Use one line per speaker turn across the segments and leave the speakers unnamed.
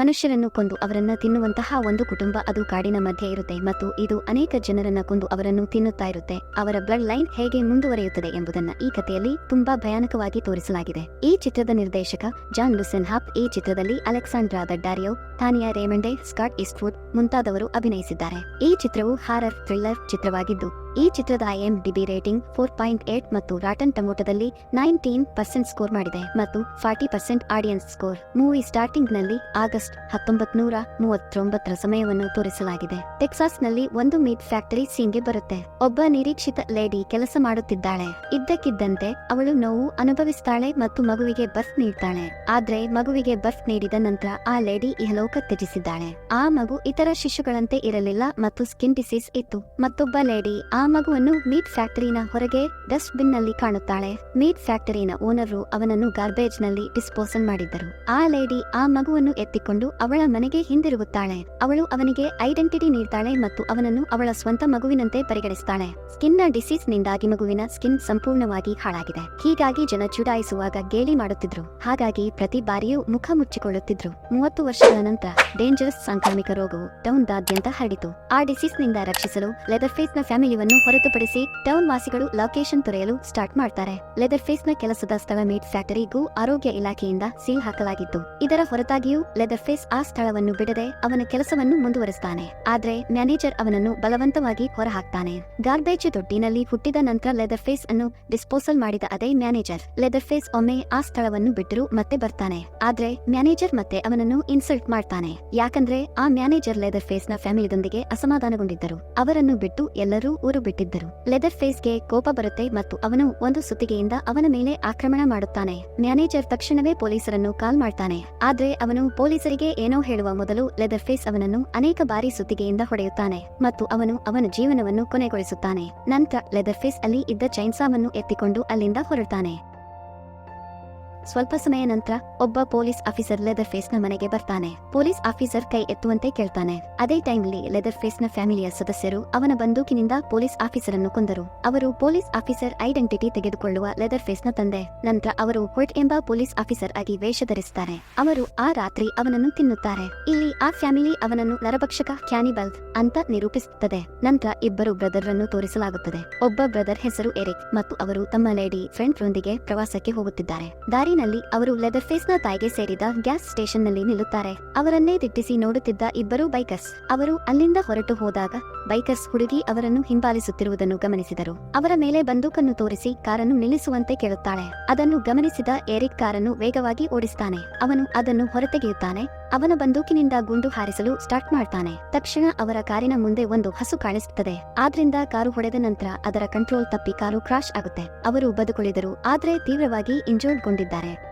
ಮನುಷ್ಯರನ್ನು ಕೊಂದು ಅವರನ್ನ ತಿನ್ನುವಂತಹ ಒಂದು ಕುಟುಂಬ ಅದು ಕಾಡಿನ ಮಧ್ಯೆ ಇರುತ್ತೆ ಮತ್ತು ಇದು ಅನೇಕ ಜನರನ್ನ ಕೊಂದು ಅವರನ್ನು ತಿನ್ನುತ್ತಾ ಇರುತ್ತೆ. ಅವರ ಬ್ಲಡ್ ಲೈನ್ ಹೇಗೆ ಮುಂದುವರಿಯುತ್ತದೆ ಎಂಬುದನ್ನ ಈ ಕಥೆಯಲ್ಲಿ ತುಂಬಾ ಭಯಾನಕವಾಗಿ ತೋರಿಸಲಾಗಿದೆ. ಈ ಚಿತ್ರದ ನಿರ್ದೇಶಕ ಜಾನ್ ಲುಸೆನ್ ಹಾಪ್ ಈ ಚಿತ್ರದಲ್ಲಿ ಅಲೆಕ್ಸಾಂಡ್ರಾ ದಡ್ಡಾರಿಯೋ ಥಾನಿಯಾ ರೇಮಂಡೆ, ಸ್ಕಾಟ್ ಇಸ್ಟ್ವುಡ್ ಮುಂತಾದವರು ಅಭಿನಯಿಸಿದ್ದಾರೆ. ಈ ಚಿತ್ರವು ಹಾರರ್ ಥ್ರಿಲ್ಲರ್ ಚಿತ್ರವಾಗಿದ್ದು ಈ ಚಿತ್ರದ IMDb rating four point eight ಮತ್ತು ರಾಟನ್ ಟಮೋಟದಲ್ಲಿ ನೈನ್ಟೀನ್ ಪರ್ಸೆಂಟ್ ಸ್ಕೋರ್ ಮಾಡಿದೆ ಮತ್ತು forty percent audience score movie ಸ್ಟಾರ್ಟಿಂಗ್ನಲ್ಲಿ August ಹತ್ತೊಂಬತ್ ನೂರ ಮೂವತ್ತೊಂಬತ್ತರ ಸಮಯವನ್ನು ತೋರಿಸಲಾಗಿದೆ. ಟೆಕ್ಸಾಸ್ನಲ್ಲಿ ಒಂದು ಮೀಟ್ ಫ್ಯಾಕ್ಟರಿ ಸೀನ್ಗೆ ಬರುತ್ತೆ. ಒಬ್ಬ ನಿರೀಕ್ಷಿತ ಲೇಡಿ ಕೆಲಸ ಮಾಡುತ್ತಿದ್ದಾಳೆ. ಇದ್ದಕ್ಕಿದ್ದಂತೆ ಅವಳು ನೋವು ಅನುಭವಿಸ್ತಾಳೆ ಮತ್ತು ಮಗುವಿಗೆ ಬಸ್ ನೀಡ್ತಾಳೆ. ಆದ್ರೆ ಮಗುವಿಗೆ ಬಸ್ ನೀಡಿದ ನಂತರ ಆ ಲೇಡಿ ಇಹಲೋಕ ತ್ಯಜಿಸಿದ್ದಾಳೆ. ಆ ಮಗು ಇತರ ಶಿಶುಗಳಂತೆ ಇರಲಿಲ್ಲ ಮತ್ತು ಸ್ಕಿನ್ ಡಿಸೀಸ್ ಇತ್ತು. ಮತ್ತೊಬ್ಬ ಲೇಡಿ ಆ ಮಗುವನ್ನು ಮೀಟ್ ಫ್ಯಾಕ್ಟರಿನ ಹೊರಗೆ ಡಸ್ಟ್ ಬಿನ್ನಲ್ಲಿ ಕಾಣುತ್ತಾಳೆ. ಮೀಟ್ ಫ್ಯಾಕ್ಟರಿನ ಓನರು ಅವನನ್ನು ಗಾರ್ಬೇಜ್ನಲ್ಲಿ ಡಿಸ್ಪೋಸಲ್ ಮಾಡಿದ್ದರು. ಆ ಲೇಡಿ ಆ ಮಗುವನ್ನು ಎತ್ತಿಕೊಂಡು ಅವಳ ಮನೆಗೆ ಹಿಂದಿರುಗುತ್ತಾಳೆ. ಅವಳು ಅವನಿಗೆ ಐಡೆಂಟಿಟಿ ನೀಡ್ತಾಳೆ ಮತ್ತು ಅವನನ್ನು ಅವಳ ಸ್ವಂತ ಮಗುವಿನಂತೆ ಪರಿಗಣಿಸುತ್ತಾಳೆ ಸ್ಕಿನ್ನ ಡಿಸೀಸ್ ನಿಂದಾಗಿ ಮಗುವಿನ ಸ್ಕಿನ್ ಸಂಪೂರ್ಣವಾಗಿ ಹಾಳಾಗಿದೆ. ಹೀಗಾಗಿ ಜನ ಚುಡಾಯಿಸುವಾಗ ಗೇಲಿ ಮಾಡುತ್ತಿದ್ರು. ಹಾಗಾಗಿ ಪ್ರತಿ ಬಾರಿಯೂ ಮುಖ ಮುಚ್ಚಿಕೊಳ್ಳುತ್ತಿದ್ರು. ಮೂವತ್ತು ವರ್ಷಗಳ ನಂತರ ಡೇಂಜರಸ್ ಸಾಂಕ್ರಾಮಿಕ ರೋಗವು ಟೌನ್ ದಾದ್ಯಂತ ಹರಡಿತು. ಆ ಡಿಸೀಸ್ನಿಂದ ರಕ್ಷಿಸಲು ಲೆದರ್ ಫೇಸ್ನ ಫ್ಯಾಮಿಲಿಯನ್ನು ಹೊರತುಪಡಿಸಿ ಟೌನ್ ವಾಸಿಗಳು ಲೊಕೇಶನ್ ತೊರೆಯಲು ಸ್ಟಾರ್ಟ್ ಮಾಡ್ತಾರೆ. ಲೆದರ್ ಫೇಸ್ನ ಕೆಲಸದ ಸ್ಥಳ ಮೀಟ್ ಫ್ಯಾಕ್ಟರಿಗೂ ಆರೋಗ್ಯ ಇಲಾಖೆಯಿಂದ ಸೀಲ್ ಹಾಕಲಾಗಿತ್ತು. ಇದರ ಹೊರತಾಗಿಯೂ ಲೆದರ್ ಫೇಸ್ ಆ ಸ್ಥಳವನ್ನು ಬಿಡದೆ ಅವನ ಕೆಲಸವನ್ನು ಮುಂದುವರೆಸ್ತಾನೆ. ಆದ್ರೆ ಮ್ಯಾನೇಜರ್ ಅವನನ್ನು ಬಲವಂತವಾಗಿ ಹೊರಹಾಕ್ತಾನೆ. ಗಾರ್ಬೇಜ್ ತೊಟ್ಟಿನಲ್ಲಿ ಹುಟ್ಟಿದ ನಂತರ ಲೆದರ್ ಫೇಸ್ ಅನ್ನು ಡಿಸ್ಪೋಸಲ್ ಮಾಡಿದ ಅದೇ ಮ್ಯಾನೇಜರ್. ಲೆದರ್ ಫೇಸ್ ಒಮ್ಮೆ ಆ ಸ್ಥಳವನ್ನು ಬಿಟ್ಟರು ಮತ್ತೆ ಬರ್ತಾನೆ. ಆದ್ರೆ ಮ್ಯಾನೇಜರ್ ಮತ್ತೆ ಅವನನ್ನು ಇನ್ಸಲ್ಟ್ ಮಾಡ್ತಾನೆ. ಯಾಕಂದ್ರೆ ಆ ಮ್ಯಾನೇಜರ್ ಲೆದರ್ ಫೇಸ್ನ ಫ್ಯಾಮಿಲಿದೊಂದಿಗೆ ಅಸಮಾಧಾನಗೊಂಡಿದ್ದರು. ಅವರನ್ನು ಬಿಟ್ಟು ಎಲ್ಲರೂ ಊರು ಬಿಟ್ಟಿದ್ದರು. ಲೆದರ್ ಫೇಸ್ಗೆ ಕೋಪ ಬರುತ್ತೆ ಮತ್ತು ಅವನು ಒಂದು ಸುತ್ತಿಗೆಯಿಂದ ಅವನ ಮೇಲೆ ಆಕ್ರಮಣ ಮಾಡುತ್ತಾನೆ. ಮ್ಯಾನೇಜರ್ ತಕ್ಷಣವೇ ಪೊಲೀಸರನ್ನು ಕಾಲ್ ಮಾಡ್ತಾನೆ. ಆದ್ರೆ ಅವನು ಪೊಲೀಸರಿಗೆ ಏನೋ ಹೇಳುವ ಮೊದಲು ಲೆದರ್ ಫೇಸ್ ಅವನನ್ನು ಅನೇಕ ಬಾರಿ ಸುತ್ತಿಗೆಯಿಂದ ಹೊಡೆಯುತ್ತಾನೆ ಮತ್ತು ಅವನು ಅವನ ಜೀವನವನ್ನು ಕೊನೆಗೊಳಿಸುತ್ತಾನೆ. ನಂತರ ಲೆದರ್ ಫೇಸ್ ಅಲ್ಲಿ ಇದ್ದ ಚೈನ್ಸಾವನ್ನು ಎತ್ತಿಕೊಂಡು ಅಲ್ಲಿಂದ ಹೊರಡ್ತಾನೆ. ಸ್ವಲ್ಪ ಸಮಯ ನಂತರ ಒಬ್ಬ ಪೊಲೀಸ್ ಆಫೀಸರ್ ಲೆದರ್ ಫೇಸ್ನ ಮನೆಗೆ ಬರ್ತಾನೆ. ಪೊಲೀಸ್ ಆಫೀಸರ್ ಕೈ ಎತ್ತುವಂತೆ ಕೇಳ್ತಾನೆ. ಅದೇ ಟೈಮ್ಲಿ ಲೆದರ್ ಫೇಸ್ನ ಫ್ಯಾಮಿಲಿಯ ಸದಸ್ಯರು ಅವನ ಬಂದೂಕಿನಿಂದ ಪೊಲೀಸ್ ಆಫೀಸರ್ ಅನ್ನು ಕೊಂದರು. ಅವರು ಪೊಲೀಸ್ ಆಫೀಸರ್ ಐಡೆಂಟಿಟಿ ತೆಗೆದುಕೊಳ್ಳುವ ಲೆದರ್ ಫೇಸ್ನ ತಂದೆ. ನಂತರ ಅವರು ಹೊಟ್ ಎಂಬ ಪೊಲೀಸ್ ಆಫೀಸರ್ ಆಗಿ ವೇಷ ಧರಿಸುತ್ತಾರೆ. ಅವರು ಆ ರಾತ್ರಿ ಅವನನ್ನು ತಿನ್ನುತ್ತಾರೆ. ಇಲ್ಲಿ ಆ ಫ್ಯಾಮಿಲಿ ಅವನನ್ನು ನರಭಕ್ಷಕ ಕ್ಯಾನಿಬಲ್ ಅಂತ ನಿರೂಪಿಸುತ್ತದೆ. ನಂತರ ಇಬ್ಬರು ಬ್ರದರ್ ಅನ್ನು ತೋರಿಸಲಾಗುತ್ತದೆ. ಒಬ್ಬ ಬ್ರದರ್ ಹೆಸರು ಎರಿಕ್ ಮತ್ತು ಅವರು ತಮ್ಮ ಲೇಡಿ ಫ್ರೆಂಡ್ ರೊಂದಿಗೆ ಪ್ರವಾಸಕ್ಕೆ ಹೋಗುತ್ತಿದ್ದಾರೆ. ದಾರಿನಲ್ಲಿ ಅವರು ಲೆದರ್ ಫೇಸ್ನ ತಾಯಿಗೆ ಸೇರಿದ ಗ್ಯಾಸ್ ಸ್ಟೇಷನ್ನಲ್ಲಿ ನಿಲ್ಲುತ್ತಾರೆ. ಅವರನ್ನೇ ದಿಟ್ಟಿಸಿ ನೋಡುತ್ತಿದ್ದ ಇಬ್ಬರು ಬೈಕರ್ಸ್ ಅವರು ಅಲ್ಲಿಂದ ಹೊರಟು ಹೋದಾಗ ಬೈಕರ್ಸ್ ಹುಡುಗಿ ಅವರನ್ನು ಹಿಂಬಾಲಿಸುತ್ತಿರುವುದನ್ನು ಗಮನಿಸಿದರು. ಅವರ ಮೇಲೆ ಬಂದೂಕನ್ನು ತೋರಿಸಿ ಕಾರನ್ನು ನಿಲ್ಲಿಸುವಂತೆ ಕೇಳುತ್ತಾಳೆ. ಅದನ್ನು ಗಮನಿಸಿದ ಏರಿಕ್ ಕಾರನ್ನು ವೇಗವಾಗಿ ಓಡಿಸ್ತಾನೆ. ಅವನು ಅದನ್ನು ಹೊರತೆಗೆಯುತ್ತಾನೆ. ಅವನ ಬಂದೂಕಿನಿಂದ ಗುಂಡು ಹಾರಿಸಲು ಸ್ಟಾರ್ಟ್ ಮಾಡ್ತಾನೆ. ತಕ್ಷಣ ಅವರ ಕಾರಿನ ಮುಂದೆ ಒಂದು ಹಸು ಕಾಣಿಸುತ್ತದೆ. ಆದ್ರಿಂದ ಕಾರು ಹೊಡೆದ ನಂತರ ಅದರ ಕಂಟ್ರೋಲ್ ತಪ್ಪಿ ಕಾರು ಕ್ರಾಶ್ ಆಗುತ್ತೆ. ಅವರು ಬದುಕುಳಿದರು. ಆದ್ರೆ ತೀವ್ರವಾಗಿ ಇಂಜೋರ್ಡ್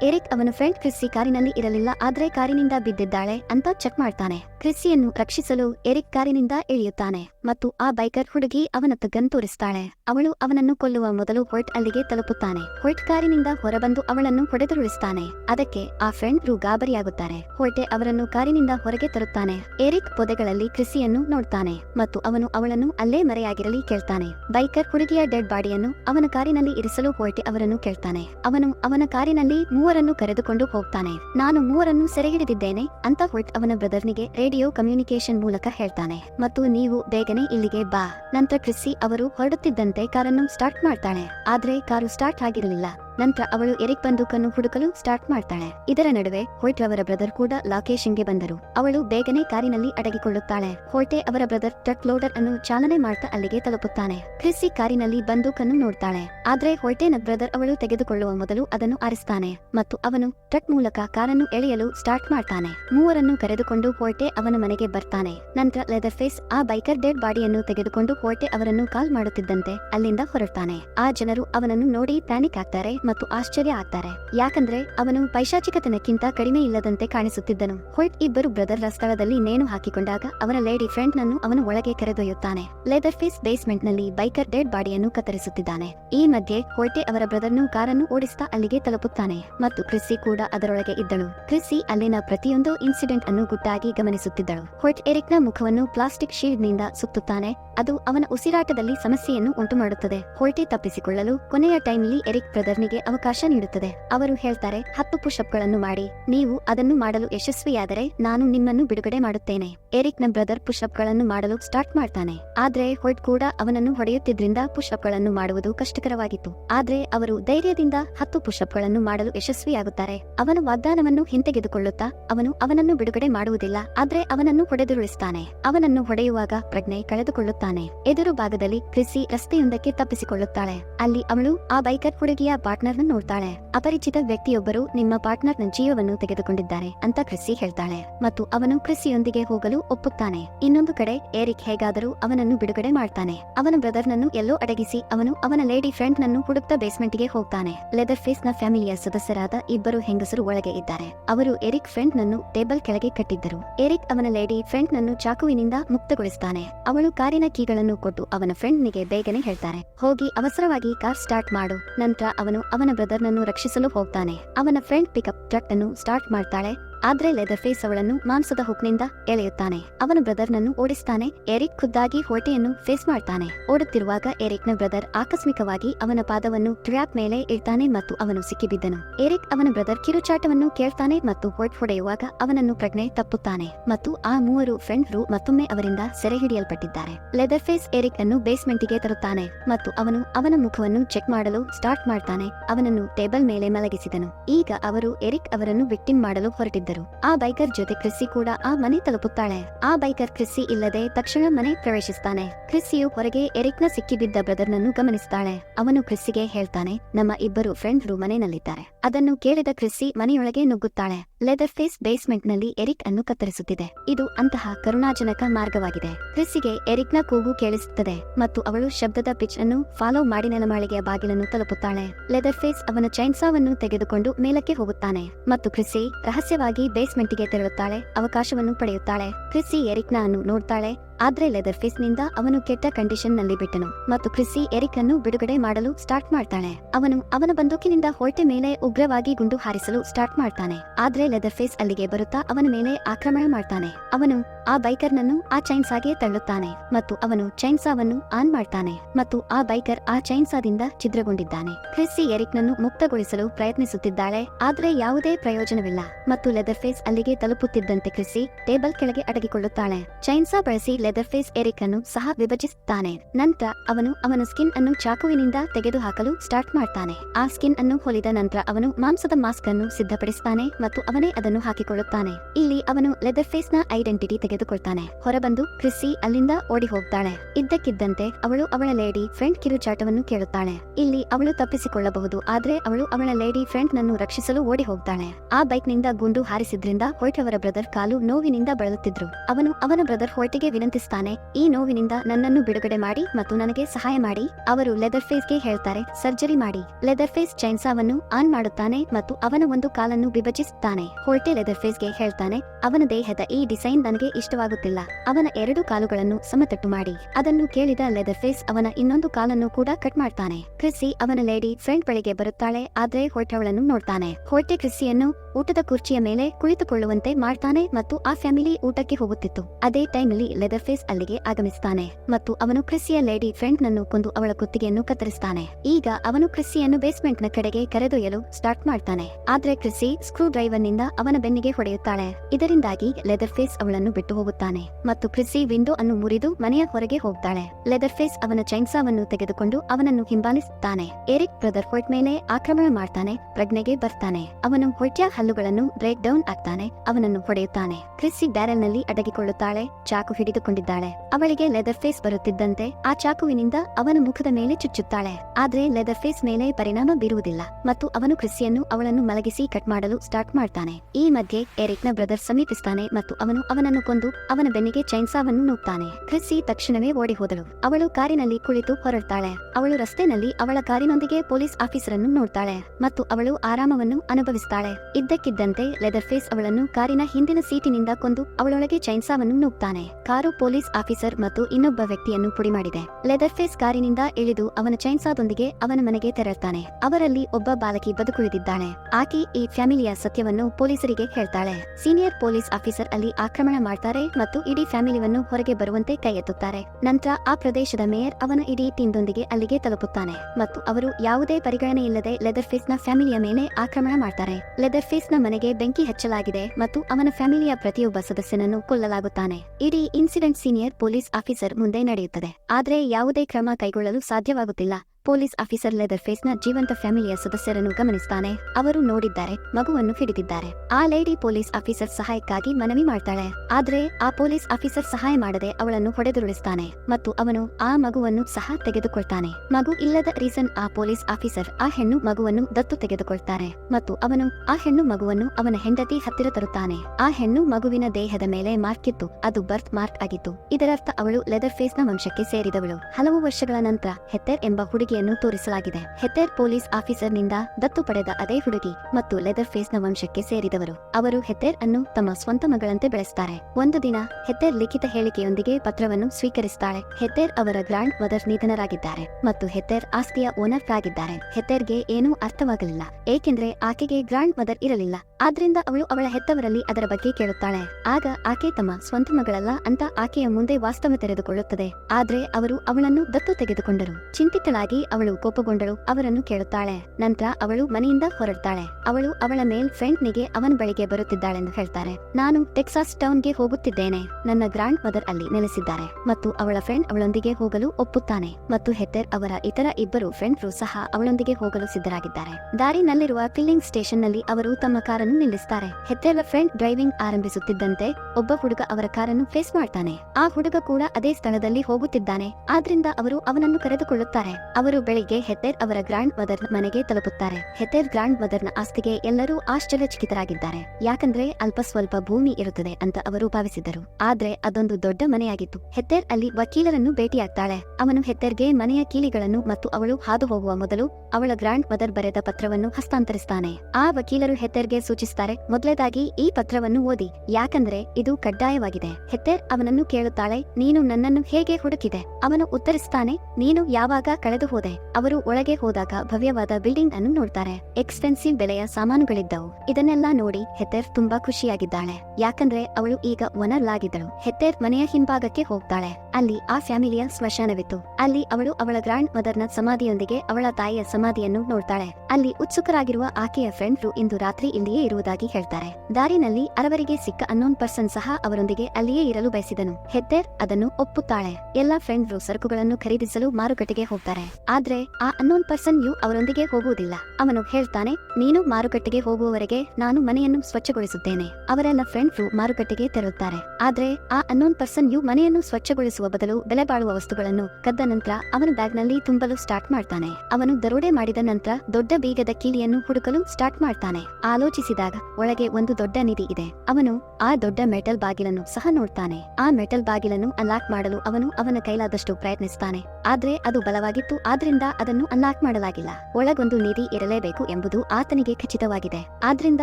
ಎರಿಕ್ ಅವನ ಫ್ರೆಂಡ್ ಕ್ರಿಸ್ಸಿ ಕಾರಿನಲ್ಲಿ ಇರಲಿಲ್ಲ, ಆದ್ರೆ ಕಾರಿನಿಂದ ಬಿದ್ದಿದ್ದಾಳೆ ಅಂತ ಚೆಕ್ ಮಾಡ್ತಾನೆ. ಕ್ರಿಸ್ಸಿಯನ್ನು ರಕ್ಷಿಸಲು ಎರಿಕ್ ಕಾರಿನಿಂದ ಇಳಿಯುತ್ತಾನೆ ಮತ್ತು ಆ ಬೈಕರ್ ಹುಡುಗಿ ಅವನತ್ತ ಗನ್ ತೋರಿಸ್ತಾಳೆ. ಅವಳು ಅವನನ್ನು ಕೊಲ್ಲುವ ಮೊದಲು ಹೊರ್ಟ್ ಅಲ್ಲಿಗೆ ತಲುಪುತ್ತಾನೆ. ಹೊರ್ಟ್ ಕಾರಿನಿಂದ ಹೊರಬಂದು ಅವಳನ್ನು ಹೊಡೆದುರುಳಿಸ್ತಾನೆ. ಅದಕ್ಕೆ ಆ ಫ್ರೆಂಡ್ ರು ಗಾಬರಿಯಾಗುತ್ತಾರೆ ಹೊರ್ಟೆ ಅವರನ್ನು ಕಾರಿನಿಂದ ಹೊರಗೆ ತರುತ್ತಾನೆ. ಎರಿಕ್ ಪೊದೆಗಳಲ್ಲಿ ಕ್ರಿಸಿಯನ್ನು ನೋಡ್ತಾನೆ ಮತ್ತು ಅವನು ಅವಳನ್ನು ಅಲ್ಲೇ ಮರೆಯಾಗಿರಲಿ ಕೇಳ್ತಾನೆ. ಬೈಕರ್ ಹುಡುಗಿಯ ಡೆಡ್ ಬಾಡಿಯನ್ನು ಅವನ ಕಾರಿನಲ್ಲಿ ಇರಿಸಲು ಹೊರ್ಟೆ ಅವರನ್ನು ಕೇಳ್ತಾನೆ. ಅವನು ಅವನ ಕಾರಿನಲ್ಲಿ ಮೂವರನ್ನು ಕರೆದುಕೊಂಡು ಹೋಗ್ತಾನೆ. ನಾನು ಮೂವರನ್ನು ಸೆರೆ ಹಿಡಿದಿದ್ದೇನೆ ಅಂತ ಹೊಟ್ ಅವನ ಬ್ರದರ್ನಿಗೆ ರೇಡಿಯೋ ಕಮ್ಯುನಿಕೇಶನ್ ಮೂಲಕ ಹೇಳ್ತಾನೆ. ಮತ್ತು ನೀವು ಬೇಗನೆ ಇಲ್ಲಿಗೆ ಬಾ. ನಂತರ ಕ್ರಿಸ್ಸಿ ಅವರು ಹೊರಡುತ್ತಿದ್ದಂತೆ ಕಾರನ್ನು ಸ್ಟಾರ್ಟ್ ಮಾಡ್ತಾಳೆ. ಆದ್ರೆ ಕಾರು ಸ್ಟಾರ್ಟ್ ಆಗಿರಲಿಲ್ಲ. ನಂತರ ಅವಳು ಎರಿಕ್ ಬಂದೂಕನ್ನು ಹುಡುಕಲು ಸ್ಟಾರ್ಟ್ ಮಾಡ್ತಾಳೆ. ಇದರ ನಡುವೆ ಹೋಯ್ಟ್ ಅವರ ಬ್ರದರ್ ಕೂಡ ಲೊಕೇಶನ್ಗೆ ಬಂದರು. ಅವಳು ಬೇಗನೆ ಕಾರಿನಲ್ಲಿ ಅಡಗಿಕೊಳ್ಳುತ್ತಾಳೆ. ಹೋಯ್ಟೆ ಅವರ ಬ್ರದರ್ ಟ್ರಕ್ ಲೋಡರ್ ಅನ್ನು ಚಾಲನೆ ಮಾಡ್ತಾ ಅಲ್ಲಿಗೆ ತಲುಪುತ್ತಾನೆ. ಕ್ರಿಸ್ಸಿ ಕಾರಿನಲ್ಲಿ ಬಂದೂಕನ್ನು ನೋಡ್ತಾಳೆ. ಆದ್ರೆ ಹೊಯ್ಟೆನ ಬ್ರದರ್ ಅವಳು ತೆಗೆದುಕೊಳ್ಳುವ ಮೊದಲು ಅದನ್ನು ಆರಿಸ್ತಾನೆ ಮತ್ತು ಅವನು ಟ್ರಕ್ ಮೂಲಕ ಕಾರನ್ನು ಎಳೆಯಲು ಸ್ಟಾರ್ಟ್ ಮಾಡ್ತಾನೆ. ಮೂವರನ್ನು ಕರೆದುಕೊಂಡು ಹೋರ್ಟೆ ಅವನ ಮನೆಗೆ ಬರ್ತಾನೆ. ನಂತರ ಲೆದರ್ ಫೇಸ್ ಆ ಬೈಕರ್ ಡೆಡ್ ಬಾಡಿಯನ್ನು ತೆಗೆದುಕೊಂಡು ಹೋಯ್ಟೆ ಅವರನ್ನು ಕಾಲ್ ಮಾಡುತ್ತಿದ್ದಂತೆ ಅಲ್ಲಿಂದ ಹೊರಡ್ತಾನೆ. ಆ ಜನರು ಅವನನ್ನು ನೋಡಿ ಪ್ಯಾನಿಕ್ ಆಗ್ತಾರೆ ಮತ್ತು ಆಶ್ಚರ್ಯ ಆಗ್ತಾರೆ. ಯಾಕಂದ್ರೆ ಅವನು ಪೈಶಾಚಿಕತನಕ್ಕಿಂತ ಕಡಿಮೆ ಇಲ್ಲದಂತೆ ಕಾಣಿಸುತ್ತಿದ್ದನು. ಹೊಯ್ಟ್ ಇಬ್ಬರು ಬ್ರದರ್ ಸ್ಥಳದಲ್ಲಿ ನೇಣು ಹಾಕಿಕೊಂಡಾಗ ಅವನ ಲೇಡಿ ಫ್ರೆಂಡ್ ನನ್ನು ಅವನು ಒಳಗೆ ಕರೆದೊಯ್ಯುತ್ತಾನೆ. ಲೆದರ್ ಫೇಸ್ ಬೇಸ್ಮೆಂಟ್ನಲ್ಲಿ ಬೈಕರ್ ಡೆಡ್ ಬಾಡಿಯನ್ನು ಕತ್ತರಿಸುತ್ತಿದ್ದಾನೆ. ಈ ಮಧ್ಯೆ ಹೊಯ್ಟೆ ಅವರ ಬ್ರದರ್ನು ಕಾರನ್ನು ಓಡಿಸ್ತಾ ಅಲ್ಲಿಗೆ ತಲುಪುತ್ತಾನೆ ಮತ್ತು ಕ್ರಿಸ್ಸಿ ಕೂಡ ಅದರೊಳಗೆ ಇದ್ದಳು. ಕ್ರಿಸ್ಸಿ ಅಲ್ಲಿನ ಪ್ರತಿಯೊಂದು ಇನ್ಸಿಡೆಂಟ್ ಅನ್ನು ಗುಟ್ಟಾಗಿ ಗಮನಿಸುತ್ತಿದ್ದಳು. ಹೊಯ್ಟ್ ಎರಿಕ್ನ ಮುಖವನ್ನು ಪ್ಲಾಸ್ಟಿಕ್ ಶೀಲ್ಡ್ನಿಂದ ಸುತ್ತುತ್ತಾನೆ. ಅದು ಅವನ ಉಸಿರಾಟದಲ್ಲಿ ಸಮಸ್ಯೆಯನ್ನು ಉಂಟುಮಾಡುತ್ತದೆ. ಹೊಯ್ಟೆ ತಪ್ಪಿಸಿಕೊಳ್ಳಲು ಕೊನೆಯ ಟೈಮ್ಲಿ ಎರಿಕ್ ಬ್ರದರ್ನಿಗೆ ಅವರಿಗೆ ಅವಕಾಶ ನೀಡುತ್ತದೆ. ಅವರು ಹೇಳ್ತಾರೆ, ಹತ್ತು ಪುಷಪ್ಗಳನ್ನು ಮಾಡಿ, ನೀವು ಅದನ್ನು ಮಾಡಲು ಯಶಸ್ವಿಯಾದರೆ ನಾನು ನಿಮ್ಮನ್ನು ಬಿಡುಗಡೆ ಮಾಡುತ್ತೇನೆ. ಎರಿಕ್ನ ಬ್ರದರ್ ಪುಷಪ್ಗಳನ್ನು ಮಾಡಲು ಸ್ಟಾರ್ಟ್ ಮಾಡ್ತಾನೆ. ಆದ್ರೆ ಹೊಟ್ ಕೂಡ ಅವನನ್ನು ಹೊಡೆಯುತ್ತಿದ್ರಿಂದ ಪುಷಪ್ಗಳನ್ನು ಮಾಡುವುದು ಕಷ್ಟಕರವಾಗಿತ್ತು. ಆದ್ರೆ ಅವರು ಧೈರ್ಯದಿಂದ ಹತ್ತು ಪುಷಪ್ಗಳನ್ನು ಮಾಡಲು ಯಶಸ್ವಿಯಾಗುತ್ತಾರೆ. ಅವನ ವಾಗ್ದಾನವನ್ನು ಹಿಂತೆಗೆದುಕೊಳ್ಳುತ್ತಾ ಅವನು ಅವನನ್ನು ಬಿಡುಗಡೆ ಮಾಡುವುದಿಲ್ಲ, ಆದ್ರೆ ಅವನನ್ನು ಹೊಡೆದುರುಳಿಸ್ತಾನೆ. ಅವನನ್ನು ಹೊಡೆಯುವಾಗ ಪ್ರಜ್ಞೆ ಕಳೆದುಕೊಳ್ಳುತ್ತಾನೆ. ಎದುರು ಭಾಗದಲ್ಲಿ ಕ್ರಿಸಿ ರಸ್ತೆಯೊಂದಕ್ಕೆ ತಪ್ಪಿಸಿಕೊಳ್ಳುತ್ತಾಳೆ. ಅಲ್ಲಿ ಅವಳು ಆ ಬೈಕರ್ ಹುಡುಗಿಯ ಪಾರ್ಟ್ನರ್ನ ನೋಡ್ತಾಳೆ. ಅಪರಿಚಿತ ವ್ಯಕ್ತಿಯೊಬ್ಬರು ನಿಮ್ಮ ಪಾರ್ಟ್ನರ್ನ ಜೀವವನ್ನು ತೆಗೆದುಕೊಂಡಿದ್ದಾರೆ ಅಂತ ಕ್ರಿಸ್ಸಿ ಹೇಳ್ತಾಳೆ. ಮತ್ತು ಅವನು ಕ್ರಿಸ್ಸಿಯೊಂದಿಗೆ ಹೋಗಲು ಒಪ್ಪುತ್ತಾನೆ. ಇನ್ನೊಂದು ಕಡೆ, ಏರಿಕ್ ಹೇಗಾದರೂ ಅವನನ್ನು ಬಿಡುಗಡೆ ಮಾಡ್ತಾನೆ. ಅವನ ಬ್ರದರ್ನನ್ನು ಎಲ್ಲೋ ಅಡಗಿಸಿ, ಅವನು ಅವನ ಲೇಡಿ ಫ್ರೆಂಡ್ ನನ್ನು ಬೇಸ್ಮೆಂಟ್ ಬೇಸ್ಮೆಂಟ್ಗೆ ಹೋಗ್ತಾನೆ. ಲೆದರ್ ಫೇಸ್ನ ಫ್ಯಾಮಿಲಿಯ ಸದಸ್ಯರಾದ ಇಬ್ಬರು ಹೆಂಗಸರು ಒಳಗೆ ಇದ್ದಾರೆ. ಅವರು ಎರಿಕ್ ಫ್ರೆಂಡ್ ನನ್ನು ಟೇಬಲ್ ಕೆಳಗೆ ಕಟ್ಟಿದ್ದರು. ಎರಿಕ್ ಅವನ ಲೇಡಿ ಫ್ರೆಂಡ್ ನನ್ನು ಚಾಕುವಿನಿಂದ ಮುಕ್ತಗೊಳಿಸ್ತಾನೆ. ಅವಳು ಕಾರಿನ ಕೀಗಳನ್ನು ಕೊಟ್ಟು ಅವನ ಫ್ರೆಂಡ್ ನಿಗೆ ಬೇಗನೆ ಹೇಳ್ತಾರೆ. ಹೋಗಿ ಅವಸರವಾಗಿ ಕಾರ್ ಸ್ಟಾರ್ಟ್ ಮಾಡು. ನಂತರ ಅವನು ಅವನ ಬ್ರದರ್ ನನ್ನು ರಕ್ಷಿಸಲು ಹೋಗ್ತಾನೆ. ಅವನ ಫ್ರೆಂಡ್ ಪಿಕಪ್ ಟ್ರಕ್ ಅನ್ನು ಸ್ಟಾರ್ಟ್ ಮಾಡ್ತಾಳೆ. ಆದ್ರೆ ಲೆದರ್ ಫೇಸ್ ಅವಳನ್ನು ಮಾಂಸದ ಹುಕ್ನಿಂದ ಎಳೆಯುತ್ತಾನೆ. ಅವನ ಬ್ರದರ್ ನನ್ನು ಓಡಿಸ್ತಾನೆ. ಎರಿಕ್ ಖುದ್ದಾಗಿ ಹೊಟೆಯನ್ನು ಫೇಸ್ ಮಾಡ್ತಾನೆ. ಓಡುತ್ತಿರುವಾಗ ಎರಿಕ್ನ ಬ್ರದರ್ ಆಕಸ್ಮಿಕವಾಗಿ ಅವನ ಪಾದವನ್ನು ಟ್ರ್ಯಾಪ್ ಮೇಲೆ ಇಡ್ತಾನೆ ಮತ್ತು ಅವನು ಸಿಕ್ಕಿಬಿದ್ದನು. ಎರಿಕ್ ಅವನ ಬ್ರದರ್ ಕಿರುಚಾಟವನ್ನು ಕೇಳ್ತಾನೆ ಮತ್ತು ಹೊಟ್ ಹೊಡೆಯುವಾಗ ಅವನನ್ನು ಪ್ರಜ್ಞೆ ತಪ್ಪುತ್ತಾನೆ ಮತ್ತು ಆ ಮೂವರು ಫ್ರೆಂಡ್ರು ಮತ್ತೊಮ್ಮೆ ಅವರಿಂದ ಸೆರೆ ಹಿಡಿಯಲ್ಪಟ್ಟಿದ್ದಾರೆ ಲೆದರ್ ಫೇಸ್ ಎರಿಕ್ ಅನ್ನು ಬೇಸ್ಮೆಂಟ್ಗೆ ತರುತ್ತಾನೆ ಮತ್ತು ಅವನು ಅವನ ಮುಖವನ್ನು ಚೆಕ್ ಮಾಡಲು ಸ್ಟಾರ್ಟ್ ಮಾಡ್ತಾನೆ. ಅವನನ್ನು ಟೇಬಲ್ ಮೇಲೆ ಮಲಗಿಸಿದನು. ಈಗ ಅವರು ಎರಿಕ್ ಅವರನ್ನು ವಿಕ್ಟಿಮ್ ಮಾಡಲು ಹೊರಟಿದ್ದರು. ಆ ಬೈಕರ್ ಜೊತೆ ಕ್ರಿಸ್ಸಿ ಕೂಡ ಆ ಮನೆ ತಲುಪುತ್ತಾಳೆ. ಆ ಬೈಕರ್ ಕ್ರಿಸ್ಸಿ ಇಲ್ಲದೆ ತಕ್ಷಣ ಮನೆ ಪ್ರವೇಶಿಸ್ತಾನೆ. ಕ್ರಿಸ್ಸಿಯು ಹೊರಗೆ ಎರಿಕ್ನ ಸಿಕ್ಕಿಬಿದ್ದ ಬ್ರದರ್ ಬ್ರದರ್ನನ್ನು ಗಮನಿಸುತ್ತಾಳೆ ಅವನು ಕ್ರಿಸ್ಸಿಗೆ ಹೇಳ್ತಾನೆ, ನಮ್ಮ ಇಬ್ಬರು ಫ್ರೆಂಡ್ರು ಮನೆಯಲ್ಲಿದ್ದಾರೆ. ಅದನ್ನು ಕೇಳಿದ ಕ್ರಿಸ್ಸಿ ಮನೆಯೊಳಗೆ ನುಗ್ಗುತ್ತಾಳೆ. ಲೆದರ್ ಫೇಸ್ ಬೇಸ್ಮೆಂಟ್ನಲ್ಲಿ ಎರಿಕ್ ಅನ್ನು ಕತ್ತರಿಸುತ್ತಿದೆ. ಇದು ಅಂತಹ ಕರುಣಾಜನಕ ಮಾರ್ಗವಾಗಿದೆ. ಕ್ರಿಸ್ಸಿಗೆ ಎರಿಕ್ನ ಕೂಗು ಕೇಳಿಸುತ್ತದೆ ಮತ್ತು ಅವಳು ಶಬ್ದದ ಪಿಚ್ ಅನ್ನು ಫಾಲೋ ಮಾಡಿ ನೆಲಮಾಳಿಗೆಯ ಬಾಗಿಲನ್ನು ತಲುಪುತ್ತಾಳೆ. ಲೆದರ್ ಫೇಸ್ ಅವನ ಚೈನ್ಸಾವನ್ನು ತೆಗೆದುಕೊಂಡು ಮೇಲಕ್ಕೆ ಹೋಗುತ್ತಾನೆ ಮತ್ತು ಕ್ರಿಸ್ಸಿ ರಹಸ್ಯವಾಗಿ ಬೇಸ್ಮೆಂಟ್ಗೆ ತೆರಳುತ್ತಾಳೆ ಅವಕಾಶವನ್ನು ಪಡೆಯುತ್ತಾಳೆ. ಕ್ರಿಸ್ಸಿ ಎರಿಕ್ನ ಅನ್ನು ನೋಡ್ತಾಳೆ. ಆದ್ರೆ ಲೆದರ್ ಫೇಸ್ನಿಂದ ಅವನು ಕೆಟ್ಟ ಕಂಡೀಷನ್ನಲ್ಲಿ ಬಿಟ್ಟನು ಮತ್ತು ಕ್ರಿಸಿ ಎರಿಕ್ ಅನ್ನು ಬಿಡುಗಡೆ ಮಾಡಲು ಸ್ಟಾರ್ಟ್ ಮಾಡ್ತಾಳೆ. ಅವನು, ಅವನ ಬಂದೂಕಿನಿಂದ ಹೊರಟೆ ಮೇಲೆ ಉಗ್ರವಾಗಿ ಗುಂಡು ಹಾರಿಸಲು ಸ್ಟಾರ್ಟ್ ಮಾಡ್ತಾನೆ. ಆದ್ರೆ ಲೆದರ್ ಫೇಸ್ ಅಲ್ಲಿಗೆ ಬರುತ್ತಾ ಅವನ ಮೇಲೆ ಆಕ್ರಮಣ ಮಾಡ್ತಾನೆ. ಅವನು, ಆ ಬೈಕರ್ ನನ್ನು ಆ ಚೈನ್ಸಾಗೆ ತಳ್ಳುತ್ತಾನೆ ಮತ್ತು ಅವನು ಚೈನ್ಸಾವನ್ನು ಆನ್ ಮಾಡ್ತಾನೆ ಮತ್ತು ಆ ಬೈಕರ್ ಆ ಚೈನ್ಸಾದಿಂದ ಛಿದ್ರಗೊಂಡಿದ್ದಾನೆ. ಕ್ರಿಸ್ಸಿ ಎರಿಕ್ ನನ್ನು ಮುಕ್ತಗೊಳಿಸಲು ಪ್ರಯತ್ನಿಸುತ್ತಿದ್ದಾಳೆ, ಆದ್ರೆ ಯಾವುದೇ ಪ್ರಯೋಜನವಿಲ್ಲ ಮತ್ತು ಲೆದರ್ ಫೇಸ್ ಅಲ್ಲಿಗೆ ತಲುಪುತ್ತಿದ್ದಂತೆ ಕ್ರಿಸ್ಸಿ ಟೇಬಲ್ ಕೆಳಗೆ ಅಡಗಿಕೊಳ್ಳುತ್ತಾಳೆ. ಚೈನ್ಸಾ ಬಳಸಿ ಲೆದರ್ ಫೇಸ್ ಎರಿಕ್ ಅನ್ನು ಸಹ ವಿಭಜಿಸುತ್ತಾನೆ. ನಂತರ ಅವನು ಅವನ ಸ್ಕಿನ್ ಅನ್ನು ಚಾಕುವಿನಿಂದ ತೆಗೆದುಹಾಕಲು ಸ್ಟಾರ್ಟ್ ಮಾಡ್ತಾನೆ. ಆ ಸ್ಕಿನ್ ಅನ್ನು ಹೊಲಿದ ನಂತರ ಅವನು ಮಾಂಸದ ಮಾಸ್ಕ್ ಅನ್ನು ಸಿದ್ಧಪಡಿಸುತ್ತಾನೆ ಮತ್ತು ಅವನೇ ಅದನ್ನು ಹಾಕಿಕೊಳ್ಳುತ್ತಾನೆ. ಇಲ್ಲಿ ಅವನು ಲೆದರ್ ಫೇಸ್ನ ಐಡೆಂಟಿಟಿ ತೆಗೆದುಕೊಳ್ತಾನೆ. ಹೊರಬಂದು ಕ್ರಿಸ್ಸಿ ಅಲ್ಲಿಂದ ಓಡಿ ಹೋಗ್ತಾಳೆ ಇದ್ದಕ್ಕಿದ್ದಂತೆ ಅವಳು ಅವಳ ಲೇಡಿ ಫ್ರೆಂಡ್ ಕಿರುಚಾಟವನ್ನು ಕೇಳುತ್ತಾಳೆ. ಇಲ್ಲಿ ಅವಳು ತಪ್ಪಿಸಿಕೊಳ್ಳಬಹುದು, ಆದ್ರೆ ಅವಳು ಅವಳ ಲೇಡಿ ಫ್ರೆಂಡ್ ನನ್ನು ರಕ್ಷಿಸಲು ಓಡಿ ಹೋಗ್ತಾಳೆ ಆ ಬೈಕ್ನಿಂದ ಗುಂಡು ಹಾರಿಸಿದ್ರಿಂದ ಹೊಯ್ಟ್ ಅವರ ಬ್ರದರ್ ಕಾಲು ನೋವಿನಿಂದ ಬಳಲುತ್ತಿದ್ರು. ಅವನು ಅವನ ಬ್ರದರ್ ಹೊಯ್ಟಿಗೆ ವಿನಂತಿಸ್ತಾನೆ ಈ ನೋವಿನಿಂದ ನನ್ನನ್ನು ಬಿಡುಗಡೆ ಮಾಡಿ ಮತ್ತು ನನಗೆ ಸಹಾಯ ಮಾಡಿ. ಅವರು ಲೆದರ್ ಫೇಸ್ಗೆ ಹೇಳ್ತಾರೆ, ಸರ್ಜರಿ ಮಾಡಿ. ಲೆದರ್ ಫೇಸ್ ಚೈನ್ಸಾವನ್ನು ಆನ್ ಮಾಡುತ್ತಾನೆ ಮತ್ತು ಅವನ ಒಂದು ಕಾಲನ್ನು ವಿಭಜಿಸುತ್ತಾನೆ ಹೊಲ್ಟೆ ಲೆದರ್ ಫೇಸ್ಗೆ ಹೇಳ್ತಾನೆ ಅವನ ದೇಹದ ಈ ಡಿಸೈನ್ ನನಗೆ ಇಷ್ಟವಾಗುತ್ತಿಲ್ಲ. ಅವನ ಎರಡು ಕಾಲುಗಳನ್ನು ಸಮತಟ್ಟು ಮಾಡಿ. ಅದನ್ನು ಕೇಳಿದ ಲೆದರ್ ಫೇಸ್ ಅವನ ಇನ್ನೊಂದು ಕಾಲನ್ನು ಕೂಡ ಕಟ್ ಮಾಡ್ತಾನೆ. ಕ್ರಿಸ್ಸಿ ಅವನ ಲೇಡಿ ಫ್ರೆಂಡ್ ಬಳಿಗೆ ಬರುತ್ತಾಳೆ, ಆದ್ರೆ ಹೊಯ್ಟ್ ಅವಳನ್ನು ನೋಡ್ತಾನೆ. ಹೊಟ್ಟೆ ಕ್ರಿಸ್ಸಿಯನ್ನು ಊಟದ ಕುರ್ಚಿಯ ಮೇಲೆ ಕುಳಿತುಕೊಳ್ಳುವಂತೆ ಮಾಡ್ತಾನೆ ಮತ್ತು ಆ ಫ್ಯಾಮಿಲಿ ಊಟಕ್ಕೆ ಹೋಗುತ್ತಿತ್ತು. ಅದೇ ಟೈಮ್ನಲ್ಲಿ ಲೆದರ್ ಫೇಸ್ ಅಲ್ಲಿಗೆ ಆಗಮಿಸ್ತಾನೆ ಮತ್ತು ಅವನು ಕ್ರಿಸ್ಸಿಯ ಲೇಡಿ ಫ್ರೆಂಡ್ ನನ್ನು ಕೊಂದು ಅವಳ ಕುತ್ತಿಗೆಯನ್ನು ಕತ್ತರಿಸ್ತಾನೆ. ಈಗ ಅವನು ಕ್ರಿಸ್ಸಿಯನ್ನು ಬೇಸ್ಮೆಂಟ್ನ ಕಡೆಗೆ ಕರೆದೊಯ್ಯಲು ಸ್ಟಾರ್ಟ್ ಮಾಡ್ತಾನೆ. ಆದ್ರೆ ಕ್ರಿಸ್ಸಿ ಸ್ಕ್ರೂ ಡ್ರೈವರ್ನಿಂದ ಅವನ ಬೆನ್ನಿಗೆ ಹೊಡೆಯುತ್ತಾಳೆ. ಇದರಿಂದಾಗಿ ಲೆದರ್ ಫೇಸ್ ಅವಳನ್ನು ಬಿಟ್ಟು ಹೋಗುತ್ತಾನೆ ಮತ್ತು ಪ್ರಿಸಿ ವಿಂಡೋ ಅನ್ನು ಮುರಿದು ಮನೆಯ ಹೊರಗೆ ಹೋಗ್ತಾಳೆ. ಲೆದರ್ ಫೇಸ್ ಅವನ ಚೈನ್ಸಾವನ್ನು ತೆಗೆದುಕೊಂಡು ಅವನನ್ನು ಹಿಂಬಾಲಿಸುತ್ತಾನೆ. ಎರಿಕ್ ಬ್ರದರ್ ಹೊಯ್ಟ್ ಮೇಲೆ ಆಕ್ರಮಣ ಮಾಡ್ತಾನೆ, ಪ್ರಜ್ಞೆಗೆ ಬರ್ತಾನೆ. ಅವನು ಹೊಟ್ಟೆಯ ಹಲ್ಲುಗಳನ್ನು ಬ್ರೇಕ್ ಡೌನ್ ಆಗ್ತಾನೆ, ಅವನನ್ನು ಹೊಡೆಯುತ್ತಾನೆ. ಕ್ರಿಸ್ಸಿ ಬ್ಯಾರೆಲ್ನಲ್ಲಿ ಅಡಗಿಕೊಳ್ಳುತ್ತಾಳೆ, ಚಾಕು ಹಿಡಿದುಕೊಂಡಿದ್ದಾಳೆ. ಅವಳಿಗೆ ಲೆದರ್ ಫೇಸ್ ಬರುತ್ತಿದ್ದಂತೆ ಆ ಚಾಕುವಿನಿಂದ ಅವನ ಮುಖದ ಮೇಲೆ ಚುಚ್ಚುತ್ತಾಳೆ. ಆದ್ರೆ ಲೆದರ್ ಫೇಸ್ ಮೇಲೆ ಪರಿಣಾಮ ಬೀರುವುದಿಲ್ಲ ಮತ್ತು ಅವನು ಕ್ರಿಸ್ಸಿಯನ್ನು ಅವಳನ್ನು ಮಲಗಿಸಿ ಕಟ್ ಮಾಡಲು ಸ್ಟಾರ್ಟ್ ಮಾಡ್ತಾನೆ. ಈ ಮಧ್ಯೆ ಎರಿಕ್ನ ಬ್ರದರ್ ಸಮೀಪಿಸ್ತಾನೆ ಮತ್ತು ಅವನು ಅವನನ್ನು ಕೊಂದು ಅವನ ಬೆನ್ನಿಗೆ ಚೈನ್ಸಾವನ್ನು ನೂಕ್ತಾನೆ. ಕ್ರಿಸ್ಸಿ ತಕ್ಷಣವೇ ಓಡಿ ಹೋದಳು ಅವಳು ಕಾರಿನಲ್ಲಿ ಕುಳಿತು ಹೊರಡ್ತಾಳೆ. ಅವಳು ರಸ್ತೆನಲ್ಲಿ ಅವಳ ಕಾರಿನೊಂದಿಗೆ ಪೊಲೀಸ್ ಆಫೀಸರ್ ಅನ್ನು ನೋಡ್ತಾಳೆ ಮತ್ತು ಅವಳು ಆರಾಮವನ್ನು ಅನುಭವಿಸ್ತಾಳೆ. ಇದ್ದಕ್ಕಿದ್ದಂತೆ ಲೆದರ್ ಫೇಸ್ ಅವಳನ್ನು ಕಾರಿನ ಹಿಂದಿನ ಸೀಟಿನಿಂದ ಕೊಂದು ಅವಳೊಳಗೆ ಚೈನ್ಸಾವನ್ನು ನುಗ್ತಾನೆ ಕಾರು ಪೊಲೀಸ್ ಆಫೀಸರ್ ಮತ್ತು ಇನ್ನೊಬ್ಬ ವ್ಯಕ್ತಿಯನ್ನು ಪುಡಿ ಮಾಡಿದೆ ಲೆದರ್ ಫೇಸ್ ಕಾರಿನಿಂದ ಇಳಿದು ಅವನ ಚೈನ್ಸಾದೊಂದಿಗೆ ಅವನ ಮನೆಗೆ ತೆರಳ್ತಾನೆ. ಅವರಲ್ಲಿ ಒಬ್ಬ ಬಾಲಕಿ ಬದುಕುಳಿದಿದ್ದಾಳೆ. ಆಕೆ ಈ ಫ್ಯಾಮಿಲಿಯ ಸತ್ಯವನ್ನು ಪೊಲೀಸರಿಗೆ ಹೇಳ್ತಾಳೆ. ಸೀನಿಯರ್ ಪೊಲೀಸ್ ಆಫೀಸರ್ ಅಲ್ಲಿ ಆಕ್ರಮಣ ಮಾಡ್ತಾರೆ ಮತ್ತು ಇಡೀ ಫ್ಯಾಮಿಲಿಯನ್ನು ಹೊರಗೆ ಬರುವಂತೆ ಕೈ ಎತ್ತುತ್ತಾರೆ. ನಂತರ ಆ ಪ್ರದೇಶದ ಮೇಯರ್ ಅವನ ಇಡೀ ತಿಂದೊಂದಿಗೆ ಅಲ್ಲಿಗೆ ತಲುಪುತ್ತಾನೆ ಮತ್ತು ಅವರು ಯಾವುದೇ ಪರಿಗಣನೆ ಇಲ್ಲದೆ ಲೆದರ್ ಫೇಸ್ನ ಫ್ಯಾಮಿಲಿಯ ಮೇಲೆ ಆಕ್ರಮಣ ಮಾಡ್ತಾರೆ. ಲೆದರ್ ಫೇಸ್ನ ಮನೆಗೆ ಬೆಂಕಿ ಹಚ್ಚಲಾಗಿದೆ ಮತ್ತು ಅವನ ಫ್ಯಾಮಿಲಿಯ ಪ್ರತಿಯೊಬ್ಬ ಸದಸ್ಯನನ್ನು ಕೊಲ್ಲಲಾಗುತ್ತಾನೆ. ಇಡೀ ಇನ್ಸಿಡೆಂಟ್ ಸೀನಿಯರ್ ಪೊಲೀಸ್ ಆಫೀಸರ್ ಮುಂದೆ ನಡೆಯುತ್ತದೆ. ಆದರೆ ಯಾವುದೇ ಕ್ರಮ ಕೈಗೊಳ್ಳಲು ಸಾಧ್ಯವಾಗುತ್ತಿಲ್ಲ. ಪೊಲೀಸ್ ಆಫೀಸರ್ ಲೆದರ್ ಫೇಸ್ನ ಜೀವಂತ ಫ್ಯಾಮಿಲಿಯ ಸದಸ್ಯರನ್ನು ಗಮನಿಸ್ತಾನೆ. ಅವರು ನೋಡಿದ್ದಾರೆ, ಮಗುವನ್ನು ಹಿಡಿದಿದ್ದಾರೆ. ಆ ಲೇಡಿ ಪೊಲೀಸ್ ಆಫೀಸರ್ ಸಹಾಯಕ್ಕಾಗಿ ಮನವಿ ಮಾಡ್ತಾಳೆ. ಆದ್ರೆ ಆ ಪೊಲೀಸ್ ಆಫೀಸರ್ ಸಹಾಯ ಮಾಡದೆ ಅವಳನ್ನು ಹೊಡೆದುರುಳಿಸ್ತಾನೆ ಮತ್ತು ಅವನು ಆ ಮಗುವನ್ನು ಸಹ ತೆಗೆದುಕೊಳ್ತಾನೆ. ಮಗು ಇಲ್ಲದ ರೀಸನ್ ಆ ಪೊಲೀಸ್ ಆಫೀಸರ್ ಆ ಹೆಣ್ಣು ಮಗುವನ್ನು ದತ್ತು ತೆಗೆದುಕೊಳ್ತಾರೆ ಮತ್ತು ಅವನು ಆ ಹೆಣ್ಣು ಮಗುವನ್ನು ಅವನ ಹೆಂಡತಿ ಹತ್ತಿರ ತರುತ್ತಾನೆ. ಆ ಹೆಣ್ಣು ಮಗುವಿನ ದೇಹದ ಮೇಲೆ ಮಾರ್ಕ್ ಇತ್ತು ಅದು ಬರ್ತ್ ಮಾರ್ಕ್ ಆಗಿತ್ತು. ಇದರರ್ಥ ಅವಳು ಲೆದರ್ ಫೇಸ್ನ ವಂಶಕ್ಕೆ ಸೇರಿದವಳು. ಹಲವು ವರ್ಷಗಳ ನಂತರ ಹೆತ್ತರ್ ಎಂಬ ಹುಡುಗಿಯನ್ನು ತೋರಿಸಲಾಗಿದೆ. ಹೆತ್ತೇರ್ ಪೊಲೀಸ್ ಆಫೀಸರ್ನಿಂದ ದತ್ತು ಪಡೆದ ಅದೇ ಹುಡುಗಿ ಮತ್ತು ಲೆದರ್ ಫೇಸ್ನ ವಂಶಕ್ಕೆ ಸೇರಿದವರು. ಅವರು ಹೆತ್ತೇರ್ ಅನ್ನು ತಮ್ಮ ಸ್ವಂತ ಮಗಳಂತೆ ಬೆಳೆಸುತ್ತಾರೆ ಒಂದು ದಿನ ಹೆತ್ತೇರ್ ಲಿಖಿತ ಹೇಳಿಕೆಯೊಂದಿಗೆ ಪತ್ರವನ್ನು ಸ್ವೀಕರಿಸುತ್ತಾಳೆ. ಹೆತ್ತೇರ್ ಅವರ ಗ್ರಾಂಡ್ ಮದರ್ ನಿಧನರಾಗಿದ್ದಾರೆ ಮತ್ತು ಹೆತ್ತೇರ್ ಆಸ್ತಿಯ ಓನರ್ ಆಗಿದ್ದಾರೆ. ಹೆತ್ತೇರ್ಗೆ ಏನೂ ಅರ್ಥವಾಗಲಿಲ್ಲ, ಏಕೆಂದ್ರೆ ಆಕೆಗೆ ಗ್ರಾಂಡ್ ಮದರ್ ಇರಲಿಲ್ಲ. ಆದ್ರಿಂದ ಅವಳು ಅವಳ ಹೆತ್ತವರಲ್ಲಿ ಅದರ ಬಗ್ಗೆ ಕೇಳುತ್ತಾಳೆ. ಆಗ ಆಕೆ ತಮ್ಮ ಸ್ವಂತ ಮಗಳಲ್ಲ ಅಂತ ಆಕೆಯ ಮುಂದೆ ವಾಸ್ತವ ತೆರೆದುಕೊಳ್ಳುತ್ತದೆ. ಆದ್ರೆ ಅವರು ಅವಳನ್ನು ದತ್ತು ತೆಗೆದುಕೊಂಡರು. ಚಿಂತಿತಳಾಗಿ ಅವಳು ಕೋಪಗೊಂಡಳು. ಅವರನ್ನು ಕೇಳುತ್ತಾಳೆ. ನಂತರ ಅವಳು ಮನೆಯಿಂದ ಹೊರಡ್ತಾಳೆ. ಅವಳು ಅವಳ ಮೇಲ್ ಫ್ರೆಂಡ್ನಿಗೆ ಅವನ ಬಳಿಗೆ ಬರುತ್ತಿದ್ದಾಳೆಂದು ಹೇಳ್ತಾರೆ. ನಾನು ಟೆಕ್ಸಾಸ್ ಟೌನ್ಗೆ ಹೋಗುತ್ತಿದ್ದೇನೆ. ನನ್ನ ಗ್ರಾಂಡ್ ಮದರ್ ಅಲ್ಲಿ ನೆಲೆಸಿದ್ದಾರೆ. ಮತ್ತು ಅವಳ ಫ್ರೆಂಡ್ ಅವಳೊಂದಿಗೆ ಹೋಗಲು ಒಪ್ಪುತ್ತಾನೆ. ಮತ್ತು ಹೆತ್ತೆರ್ ಅವರ ಇತರ ಇಬ್ಬರು ಫ್ರೆಂಡ್ರು ಸಹ ಅವಳೊಂದಿಗೆ ಹೋಗಲು ಸಿದ್ಧರಾಗಿದ್ದಾರೆ. ದಾರಿನಲ್ಲಿರುವ ಫಿಲ್ಲಿಂಗ್ ಸ್ಟೇಷನ್ನಲ್ಲಿ ಅವರು ತಮ್ಮ ಕಾರನ್ನು ನಿಲ್ಲಿಸುತ್ತಾರೆ ಹೆತ್ತೆರ ಫ್ರೆಂಡ್ ಡ್ರೈವಿಂಗ್ ಆರಂಭಿಸುತ್ತಿದ್ದಂತೆ ಒಬ್ಬ ಹುಡುಗ ಅವರ ಕಾರನ್ನು ಫೇಸ್ ಮಾಡ್ತಾನೆ. ಆ ಹುಡುಗ ಕೂಡ ಅದೇ ಸ್ಥಳದಲ್ಲಿ ಹೋಗುತ್ತಿದ್ದಾನೆ. ಆದ್ರಿಂದ ಅವರು ಅವನನ್ನು ಕರೆದುಕೊಳ್ಳುತ್ತಾರೆ. ಬೆಳಿಗ್ಗೆ ಹೆತೆರ್ ಅವರ ಗ್ರಾಂಡ್ ಮದರ್ನ ಮನೆಗೆ ತಲುಪುತ್ತಾರೆ. ಹೆತೆರ್ ಗ್ರಾಂಡ್ ಮದರ್ನ ಆಸ್ತಿಗೆ ಎಲ್ಲರೂ ಆಶ್ಚರ್ಯಚಕಿತರಾಗಿದ್ದಾರೆ. ಯಾಕಂದ್ರೆ ಅಲ್ಪ ಸ್ವಲ್ಪ ಭೂಮಿ ಇರುತ್ತದೆ ಅಂತ ಅವರು ಭಾವಿಸಿದರು ಆದ್ರೆ ಅದೊಂದು ದೊಡ್ಡ ಮನೆಯಾಗಿತ್ತು. ಹೆತೆರ್ ಅಲ್ಲಿ ವಕೀಲರನ್ನು ಭೇಟಿಯಾಗ್ತಾಳೆ. ಅವನು ಹೆತೆರ್ಗೆ ಮನೆಯ ಕೀಲಿಗಳನ್ನು ಮತ್ತು ಅವಳು ಹಾದು ಹೋಗುವ ಮೊದಲು ಅವಳ ಗ್ರಾಂಡ್ ಮದರ್ ಬರೆದ ಪತ್ರವನ್ನು ಹಸ್ತಾಂತರಿಸ್ತಾನೆ. ಆ ವಕೀಲರು ಹೆತೆರ್ಗೆ ಸೂಚಿಸುತ್ತಾರೆ ಮೊದಲೇದಾಗಿ ಈ ಪತ್ರವನ್ನು ಓದಿ. ಯಾಕಂದ್ರೆ ಇದು ಕಡ್ಡಾಯವಾಗಿದೆ. ಹೆತೆರ್ ಅವನನ್ನು ಕೇಳುತ್ತಾಳೆ, ನೀನು ನನ್ನನ್ನು ಹೇಗೆ ಹುಡುಕಿದೆ? ಅವನು ಉತ್ತರಿಸುತ್ತಾನೆ ನೀನು ಯಾವಾಗ ಕಳೆದು ಹೋದೆ. ಅವರು ಒಳಗೆ ಹೋದಾಗ ಭವ್ಯವಾದ ಬಿಲ್ಡಿಂಗ್ ಅನ್ನು ನೋಡ್ತಾರೆ. ಎಕ್ಸ್ಪೆನ್ಸಿವ್ ಬೆಲೆಯ ಸಾಮಾನುಗಳಿದ್ದವು. ಇದನ್ನೆಲ್ಲ ನೋಡಿ ಹೆತೆರ್ ತುಂಬಾ ಖುಷಿಯಾಗಿದ್ದಾಳೆ. ಯಾಕಂದ್ರೆ ಅವಳು ಈಗ ಒನರ್ಲಾಗಿದ್ದಳು ಹೆತೆರ್ ಮನೆಯ ಹಿಂಭಾಗಕ್ಕೆ ಹೋಗ್ತಾಳೆ. ಅಲ್ಲಿ ಆ ಫ್ಯಾಮಿಲಿಯ ಸ್ಮಶಾನವಿತ್ತು. ಅಲ್ಲಿ ಅವಳು ಅವಳ ಗ್ರಾಂಡ್ ಮದರ್ನ ಸಮಾಧಿಯೊಂದಿಗೆ ಅವಳ ತಾಯಿಯ ಸಮಾಧಿಯನ್ನು ನೋಡ್ತಾಳೆ. ಅಲ್ಲಿ ಉತ್ಸುಕರಾಗಿರುವ ಆಕೆಯ ಫ್ರೆಂಡ್ರು ಇಂದು ರಾತ್ರಿ ಇಲ್ಲಿಯೇ ಇರುವುದಾಗಿ ಹೇಳ್ತಾರೆ. ದಾರಿನಲ್ಲಿ ಅರವರಿಗೆ ಸಿಕ್ಕ ಅನ್ನೋನ್ ಪರ್ಸನ್ ಸಹ ಅವರೊಂದಿಗೆ ಅಲ್ಲಿಯೇ ಇರಲು ಬಯಸಿದನು. ಹೆತ್ತೆರ್ ಅದನ್ನು ಒಪ್ಪುತ್ತಾಳೆ. ಎಲ್ಲಾ ಫ್ರೆಂಡ್ರು ಸರಕುಗಳನ್ನು ಖರೀದಿಸಲು ಮಾರುಕಟ್ಟೆಗೆ ಹೋಗ್ತಾರೆ. ಆದ್ರೆ ಆ ಅನ್ನೋನ್ ಪರ್ಸನ್ ಯು ಅವರೊಂದಿಗೆ ಹೋಗುವುದಿಲ್ಲ. ಅವನು ಹೇಳ್ತಾನೆ, ನೀನು ಮಾರುಕಟ್ಟೆಗೆ ಹೋಗುವವರೆಗೆ ನಾನು ಮನೆಯನ್ನು ಸ್ವಚ್ಛಗೊಳಿಸುತ್ತೇನೆ. ಅವರೆಲ್ಲ ಫ್ರೆಂಡ್ಸು ಮಾರುಕಟ್ಟೆಗೆ ತೆರಳುತ್ತಾರೆ. ಆದ್ರೆ ಆ ಅನ್ನೋನ್ ಪರ್ಸನ್ ಯು ಮನೆಯನ್ನು ಸ್ವಚ್ಛಗೊಳಿಸುವ ಬದಲು ಬೆಲೆ ಬಾಳುವ ವಸ್ತುಗಳನ್ನು ಕದ್ದ ನಂತರ ಅವನ ಬ್ಯಾಗ್ನಲ್ಲಿ ತುಂಬಲು ಸ್ಟಾರ್ಟ್ ಮಾಡ್ತಾನೆ. ಅವನು ದರೋಡೆ ಮಾಡಿದ ನಂತರ ದೊಡ್ಡ ಬೀಗದ ಕೀಲಿಯನ್ನು ಹುಡುಕಲು ಸ್ಟಾರ್ಟ್ ಮಾಡ್ತಾನೆ. ಆಲೋಚಿಸಿದಾಗ ಒಳಗೆ ಒಂದು ದೊಡ್ಡ ನಿಧಿ ಇದೆ. ಅವನು ಆ ದೊಡ್ಡ ಮೆಟಲ್ ಬಾಗಿಲನ್ನು ಸಹ ನೋಡ್ತಾನೆ. ಆ ಮೆಟಲ್ ಬಾಗಿಲನ್ನು ಅನ್ಲಾಕ್ ಮಾಡಲು ಅವನು ಅವನ ಕೈಲಾದಷ್ಟು ಪ್ರಯತ್ನಿಸ್ತಾನೆ. ಆದ್ರೆ ಅದು ಬಲವಾಗಿತ್ತು ಆದ್ರಿಂದ ಅದನ್ನು ಅನ್ಲಾಕ್ ಮಾಡಲಾಗಿಲ್ಲ. ಒಳಗೊಂದು ನಿಧಿ ಇರಲೇಬೇಕು ಎಂಬುದು ಆತನಿಗೆ ಖಚಿತವಾಗಿದೆ. ಆದ್ರಿಂದ